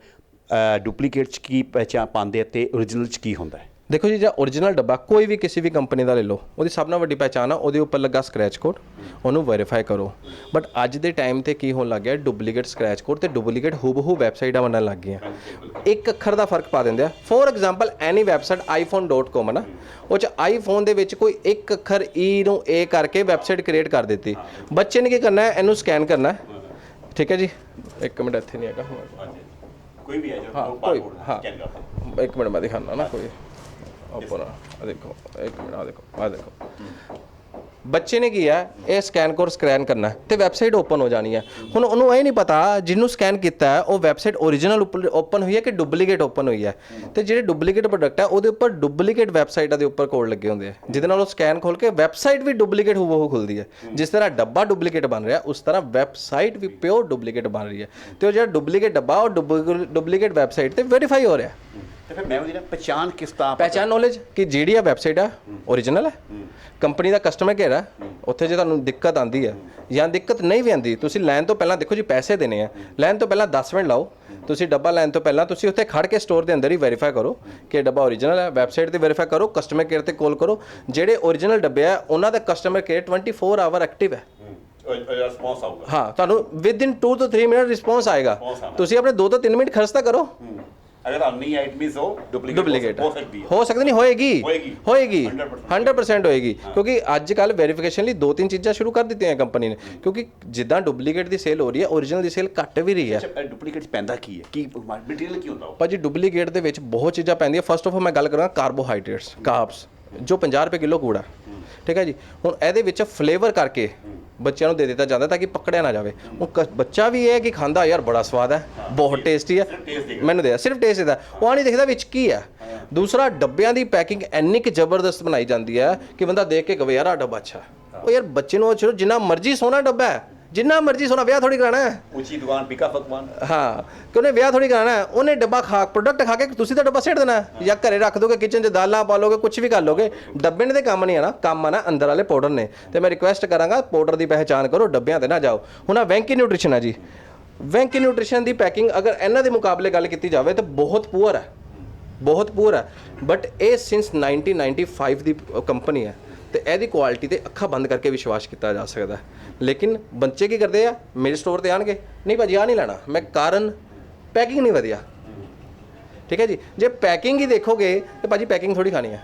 ਡੁਪਲੀਕੇਟ ਚ ਕੀ ਪਛਾਣ ਪਾਉਂਦੇ ਆ ਤੇ origignal ਚ ਕੀ ਹੁੰਦਾ ਹੈ? ਦੇਖੋ ਜੀ, ਜੇ origignal ਡੱਬਾ ਕੋਈ ਵੀ ਕਿਸੇ ਵੀ ਕੰਪਨੀ ਦਾ ਲੈ ਲਓ, ਉਹਦੀ ਸਭ ਨਾਲ ਵੱਡੀ ਪਹਿਚਾਨ ਆ, ਉਹਦੇ ਉੱਪਰ ਲੱਗਾ ਸਕ੍ਰੈਚ ਕੋਡ ਉਹਨੂੰ ਵੈਰੀਫਾਈ ਕਰੋ। ਬਟ ਅੱਜ ਦੇ ਟਾਈਮ ਤੇ ਕੀ ਹੋਣ ਲੱਗ ਗਿਆ? ਡੁਪਲੀਕੇਟ ਸਕ੍ਰੈਚ ਕੋਡ ਤੇ ਡੁਪਲੀਕੇਟ ਹੂਬਹੂ ਵੈਬਸਾਈਟਾਂ ਬਣਨ ਲੱਗ ਗਈਆਂ। ਇੱਕ ਅੱਖਰ ਦਾ ਫ਼ਰਕ ਪਾ ਦਿੰਦੇ ਆ। For example any website iphone.com ਹੈ ਨਾ, ਉਹ ਚ ਆਈਫੋਨ ਦੇ ਵਿੱਚ ਕੋਈ ਇੱਕ ਅੱਖਰ ਈ ਨੂੰ ਏ ਕਰਕੇ ਵੈਬਸਾਈਟ ਕ੍ਰੀਏਟ ਕਰ ਦਿੱਤੀ। ਬੱਚੇ ਨੇ ਕੀ ਕਰਨਾ ਹੈ? ਇਹਨੂੰ ਸਕੈਨ ਕਰਨਾ ਹੈ। ਠੀਕ ਹੈ ਜੀ? ਇੱਕ ਮਿੰਟ ਇੱਥੇ ਨਹੀਂ ਹੈਗਾ ਹੁਣ। ਕੋਈ ਵੀ ਹੈ ਹਾਂ ਕੋਈ ਹਾਂ। ਇੱਕ ਮਿੰਟ ਮੈਂ ਦਿਖਾਣਾ ਨਾ ਕੋਈ। ਆਪਣਾ ਆ ਦੇਖੋ ਇੱਕ ਮਿੰਟ ਆ ਦੇਖੋ ਆ ਦੇਖੋ। ਬੱਚੇ ਨੇ ਕੀ ਹੈ ਇਹ ਸਕੈਨ ਕੋਡ ਸਕੈਨ ਕਰਨਾ ਹੈ ਤੇ ਵੈਬਸਾਈਟ ਓਪਨ ਹੋ ਜਾਣੀ ਹੈ ਹੁਣ ਉਹਨੂੰ ਇਹ ਨਹੀਂ ਪਤਾ ਜਿਹਨੂੰ ਸਕੈਨ ਕੀਤਾ ਹੈ ਉਹ ਵੈਬਸਾਈਟ ਓਰੀਜਨਲ ਓਪਨ ਹੋਈ ਹੈ ਕਿ ਡੁਪਲੀਕੇਟ ਓਪਨ ਹੋਈ ਹੈ ਤੇ ਜਿਹੜੇ ਡੁਪਲੀਕੇਟ ਪ੍ਰੋਡਕਟ ਹੈ ਉਹਦੇ ਉੱਪਰ ਡੁਪਲੀਕੇਟ ਵੈਬਸਾਈਟਾਂ ਦੇ ਉੱਪਰ ਕੋਡ ਲੱਗੇ ਹੁੰਦੇ ਆ। ਜਿਹਦੇ ਨਾਲ ਉਹ ਸਕੈਨ ਖੋਲ ਕੇ ਵੈਬਸਾਈਟ ਵੀ ਡੁਪਲੀਕੇਟ ਹੂਬਹੂ ਖੁੱਲਦੀ ਹੈ ਜਿਸ ਤਰ੍ਹਾਂ ਡੱਬਾ ਡੁਪਲੀਕੇਟ ਬਣ ਰਿਹਾ, ਉਸ ਤਰ੍ਹਾਂ ਵੈਬਸਾਈਟ ਵੀ ਪਿਓਰ ਡੁਪਲੀਕੇਟ ਬਣ ਰਹੀ ਹੈ ਤੇ ਉਹ ਜਿਹੜਾ ਡੁਪਲੀਕੇਟ ਡੱਬਾ, ਉਹ ਡੁਪਲੀਕੇਟ ਵੈਬਸਾਈਟ ਤੇ ਵੈਰੀਫਾਈ ਹੋ ਰਿਹਾ। ਤੇ ਫਿਰ ਮੈਂ ਉਹਦੀ ਨਾ ਪਛਾਣ ਕਿਸ ਤਰ੍ਹਾਂ ਪਹਿਚਾਨ ਨੌਲੇਜ ਕਿ ਜਿਹੜੀ ਆ ਵੈਬਸਾਈਟ ਆ origignal ਹੈ। ਕੰਪਨੀ ਦਾ ਕਸਟਮਰ ਕੇਅਰ ਹੈ। ਉੱਥੇ ਜੇ ਤੁਹਾਨੂੰ ਦਿੱਕਤ ਆਂਦੀ ਹੈ ਜਾਂ ਦਿੱਕਤ ਨਹੀਂ ਵੀ ਆਂਦੀ ਤੁਸੀਂ ਲੈਣ ਤੋਂ ਪਹਿਲਾਂ ਦੇਖੋ ਜੀ ਪੈਸੇ ਦੇਣੇ ਆ। ਲੈਣ ਤੋਂ ਪਹਿਲਾਂ 10 ਮਿੰਟ ਲਾਓ। ਤੁਸੀਂ ਡੱਬਾ ਲੈਣ ਤੋਂ ਪਹਿਲਾਂ ਤੁਸੀਂ ਉੱਥੇ ਖੜ ਕੇ ਸਟੋਰ ਦੇ ਅੰਦਰ ਹੀ ਵੈਰੀਫਾਈ ਕਰੋ ਕਿ ਡੱਬਾ origignal ਹੈ ਵੈਬਸਾਈਟ ਤੇ ਵੈਰੀਫਾਈ ਕਰੋ ਕਸਟਮਰ ਕੇਅਰ ਤੇ ਕਾਲ ਕਰੋ। ਜਿਹੜੇ origignal ਡੱਬੇ ਆ ਉਹਨਾਂ ਦਾ ਕਸਟਮਰ ਕੇਅਰ 24 ਆਵਰ ਐਕਟਿਵ ਹੈ। ਰਿਸਪੌਂਸ ਆਊਗਾ। ਹਾਂ ਤੁਹਾਨੂੰ ਵਿਦਿਨ 2 ਤੋਂ 3 ਮਿੰਟ ਰਿਸਪੌਂਸ ਆਏਗਾ। ਤੁਸੀਂ ਆਪਣੇ 2 ਤੋਂ 3 ਮਿੰਟ ਖਰਚ ਤਾਂ ਕਰੋ। ਅਗਰ ਆਨੀ ਆਈਟ ਮੀਨਸ ਉਹ ਡੁਪਲੀਕੇਟ ਹੋ ਸਕਦੀ ਹੈ। ਹੋ ਸਕਦੀ ਨਹੀਂ ਹੋਏਗੀ। ਹੋਏਗੀ। ਹੋਏਗੀ। 100% 100% ਹੋਏਗੀ। ਕਿਉਂਕਿ ਅੱਜ ਕੱਲ ਵੈਰੀਫਿਕੇਸ਼ਨ ਲਈ ਦੋ ਤਿੰਨ ਚੀਜ਼ਾਂ ਸ਼ੁਰੂ ਕਰ ਦਿੱਤੀਆਂ ਕੰਪਨੀ ਨੇ। ਕਿਉਂਕਿ ਜਿੱਦਾਂ ਡੁਪਲੀਕੇਟ ਦੀ ਸੇਲ ਹੋ ਰਹੀ ਹੈ origignal ਦੀ ਸੇਲ ਘੱਟ ਵੀ ਰਹੀ ਹੈ। ਅੱਛਾ ਡੁਪਲੀਕੇਟ ਪੈਂਦਾ ਕੀ ਹੈ? ਕੀ ਮਟੀਰੀਅਲ ਕੀ ਹੁੰਦਾ ਉਹ? ਭਾਜੀ ਡੁਪਲੀਕੇਟ ਦੇ ਵਿੱਚ ਬਹੁਤ ਚੀਜ਼ਾਂ ਪੈਂਦੀਆਂ। ਫਸਟ ਆਫ ਆਲ ਮੈਂ ਗੱਲ ਕਰਾਂ ਕਾਰਬੋਹਾਈਡਰੇਟਸ ਕਾਰਬਸ ਜੋ 50 ਰੁਪਏ ਕਿਲੋ ਕੂੜਾ। ਠੀਕ ਹੈ ਜੀ? ਹੁਣ ਇਹਦੇ ਵਿੱਚ ਫਲੇਵਰ ਕਰਕੇ ਬੱਚਿਆਂ ਨੂੰ ਦੇ ਦਿੱਤਾ ਜਾਂਦਾ ਤਾਂ ਕਿ ਪਕੜਿਆ ਨਾ ਜਾਵੇ। ਉਹ ਕ- ਬੱਚਾ ਵੀ ਇਹ ਹੈ ਕਿ ਖਾਂਦਾ ਯਾਰ ਬੜਾ ਸਵਾਦ ਹੈ ਬਹੁਤ ਟੇਸਟੀ ਹੈ। ਮੈਨੂੰ ਦੇ ਸਿਰਫ ਟੇਸਟ ਇਹਦਾ ਉਹ ਨਹੀਂ ਦੇਖਦਾ ਵਿੱਚ ਕੀ ਹੈ। ਦੂਸਰਾ ਡੱਬਿਆਂ ਦੀ ਪੈਕਿੰਗ ਇੰਨੀ ਕਿ ਜ਼ਬਰਦਸਤ ਬਣਾਈ ਜਾਂਦੀ ਹੈ ਕਿ ਬੰਦਾ ਦੇਖ ਕੇ ਕਵੇ ਯਾਰ ਆ ਡੱਬਾ ਅੱਛਾ ਹੈ। ਉਹ ਯਾਰ ਬੱਚੇ ਨੂੰ ਉਹ ਚਲੋ ਜਿੰਨਾ ਮਰਜ਼ੀ ਸੋਹਣਾ ਡੱਬਾ ਹੈ ਜਿੰਨਾ ਮਰਜ਼ੀ ਸੋਹਣਾ ਵਿਆਹ ਥੋੜੀ ਕਰਾਣਾ ਹੈ। ਉੱਚੀ ਦੁਕਾਨ ਪਿਕਾ ਫਕਵਾਨ ਹਾਂ ਕਿ ਉਹਨੇ ਵਿਆਹ ਥੋੜੀ ਕਰਾਣਾ ਹੈ। ਉਹਨੇ ਡੱਬਾ ਖਾ ਪ੍ਰੋਡਕਟ ਖਾ ਕੇ ਤੁਸੀਂ ਤਾਂ ਡੱਬਾ ਸਿੱਟ ਦੇਣਾ। ਜਾਂ ਘਰੇ ਰੱਖ ਦੋਗੇ ਕਿਚਨ 'ਚ ਦਾਲਾਂ ਪਾ ਲੋਗੇ ਕੁਝ ਵੀ ਕਰ ਲੋਗੇ ਡੱਬੇ ਨੇ ਤੇ ਕੰਮ ਨਹੀਂ ਆਣਾ ਕੰਮ ਆਣਾ ਅੰਦਰ ਵਾਲੇ ਪਾਊਡਰ ਨੇ। ਤੇ ਮੈਂ ਰਿਕੁਐਸਟ ਕਰਾਂਗਾ ਪਾਊਡਰ ਦੀ ਪਹਿਚਾਨ ਕਰੋ ਡੱਬਿਆਂ ਤੇ ਨਾ ਜਾਓ। ਹੁਣ ਆ ਵੈਂਕੀ ਨਿਊਟ੍ਰੀਸ਼ਨ ਹੈ ਜੀ। ਵੈਂਕੀ ਨਿਊਟ੍ਰੀਸ਼ਨ ਦੀ ਪੈਕਿੰਗ ਅਗਰ ਇਹਨਾਂ ਦੇ ਮੁਕਾਬਲੇ ਗੱਲ ਕੀਤੀ ਜਾਵੇ ਤਾਂ ਬਹੁਤ ਪੂਅਰ ਹੈ। ਬਹੁਤ ਪੂਅਰ ਹੈ। ਬਟ ਇਹ ਸਿੰਸ 1995 ਦੀ ਕੰਪਨੀ ਹੈ। ਤੇ ਇਹਦੀ ਕੁਆਲਿਟੀ ਤੇ ਅੱਖਾਂ ਬੰਦ ਕਰਕੇ ਵਿਸ਼ਵਾਸ ਕੀਤਾ ਜਾ ਸਕਦਾ ਲੇਕਿਨ ਬੱਚੇ ਕੀ ਕਰਦੇ ਆ? ਮੇਰੇ ਸਟੋਰ ਤੇ ਆਣਗੇ। ਨਹੀਂ ਭਾਜੀ ਆ ਨਹੀਂ ਲੈਣਾ। ਮੈਂ ਕਾਰਨ ਪੈਕਿੰਗ ਨਹੀਂ ਵਧੀਆ। ਠੀਕ ਹੈ ਜੀ? ਜੇ ਪੈਕਿੰਗ ਹੀ ਦੇਖੋਗੇ, ਤੇ ਭਾਜੀ ਪੈਕਿੰਗ ਥੋੜੀ ਖਾਣੀ ਹੈ।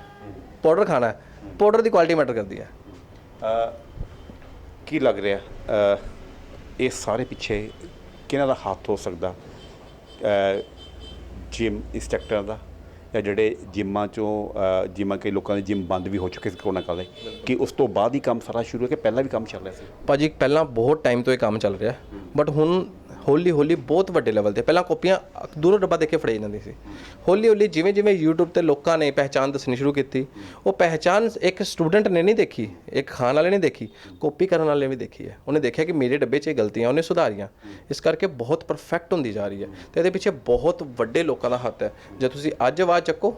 ਪਾਊਡਰ ਖਾਣਾ ਹੈ। ਪਾਊਡਰ ਦੀ ਕੁਆਲਿਟੀ ਮੈਟਰ ਕਰਦੀ ਹੈ। ਕੀ ਲੱਗ ਰਿਹਾ? ਇਹ ਸਾਰੇ ਪਿੱਛੇ ਕਿਹਨਾਂ ਦਾ ਹੱਥ ਹੋ ਸਕਦਾ? ਜਿਮ ਇੰਸਟ੍ਰਕਟਰਾਂ ਦਾ? ਜਾਂ ਜਿਹੜੇ ਜਿਮਾਂ ਚੋਂ ਜਿਮਾਂ ਕਈ ਲੋਕਾਂ ਦੇ ਜਿਮ ਬੰਦ ਵੀ ਹੋ ਚੁੱਕੇ ਸੀ ਕਰੋਨਾ ਕਾਲੇ ਕਿ ਉਸ ਤੋਂ ਬਾਅਦ ਹੀ ਕੰਮ ਸਾਰਾ ਸ਼ੁਰੂ ਹੋ ਕਿ ਪਹਿਲਾਂ ਵੀ ਕੰਮ ਚੱਲ ਰਿਹਾ ਸੀ? ਭਾਜੀ ਪਹਿਲਾਂ ਬਹੁਤ ਟਾਈਮ ਤੋਂ ਇਹ ਕੰਮ ਚੱਲ ਰਿਹਾ ਬਟ ਹੁਣ ਹੌਲੀ ਹੌਲੀ ਬਹੁਤ ਵੱਡੇ ਲੈਵਲ ਤੇ, ਪਹਿਲਾਂ ਕਾਪੀਆਂ ਦੂਰੋਂ ਡੱਬਾ ਦੇਖ ਕੇ ਫੜਾਈ ਜਾਂਦੀ ਸੀ। ਹੌਲੀ ਹੌਲੀ ਜਿਵੇਂ ਜਿਵੇਂ YouTube ਤੇ ਲੋਕਾਂ ਨੇ ਪਹਿਚਾਨ ਦੱਸਣੀ ਸ਼ੁਰੂ ਕੀਤੀ, ਉਹ ਪਹਿਚਾਨ ਇੱਕ ਸਟੂਡੈਂਟ ਨੇ ਨਹੀਂ ਦੇਖੀ, ਇੱਕ ਖਾਣ ਵਾਲੇ ਨੇ ਦੇਖੀ, ਕਾਪੀ ਕਰਨ ਵਾਲੇ ਨੇ ਦੇਖੀ ਹੈ। ਉਹਨੇ ਦੇਖਿਆ ਕਿ ਮੇਰੇ ਡੱਬੇ 'ਚ ਇਹ ਗਲਤੀਆਂ, ਉਹਨੇ ਸੁਧਾਰੀਆਂ। ਇਸ ਕਰਕੇ ਬਹੁਤ ਪਰਫੈਕਟ ਹੁੰਦੀ ਜਾ ਰਹੀ ਹੈ ਤੇ ਇਹਦੇ ਪਿੱਛੇ ਬਹੁਤ ਵੱਡੇ ਲੋਕਾਂ ਦਾ ਹੱਥ ਹੈ। ਜੇ ਤੁਸੀਂ ਅੱਜ ਆਵਾਜ਼ ਚੱਕੋ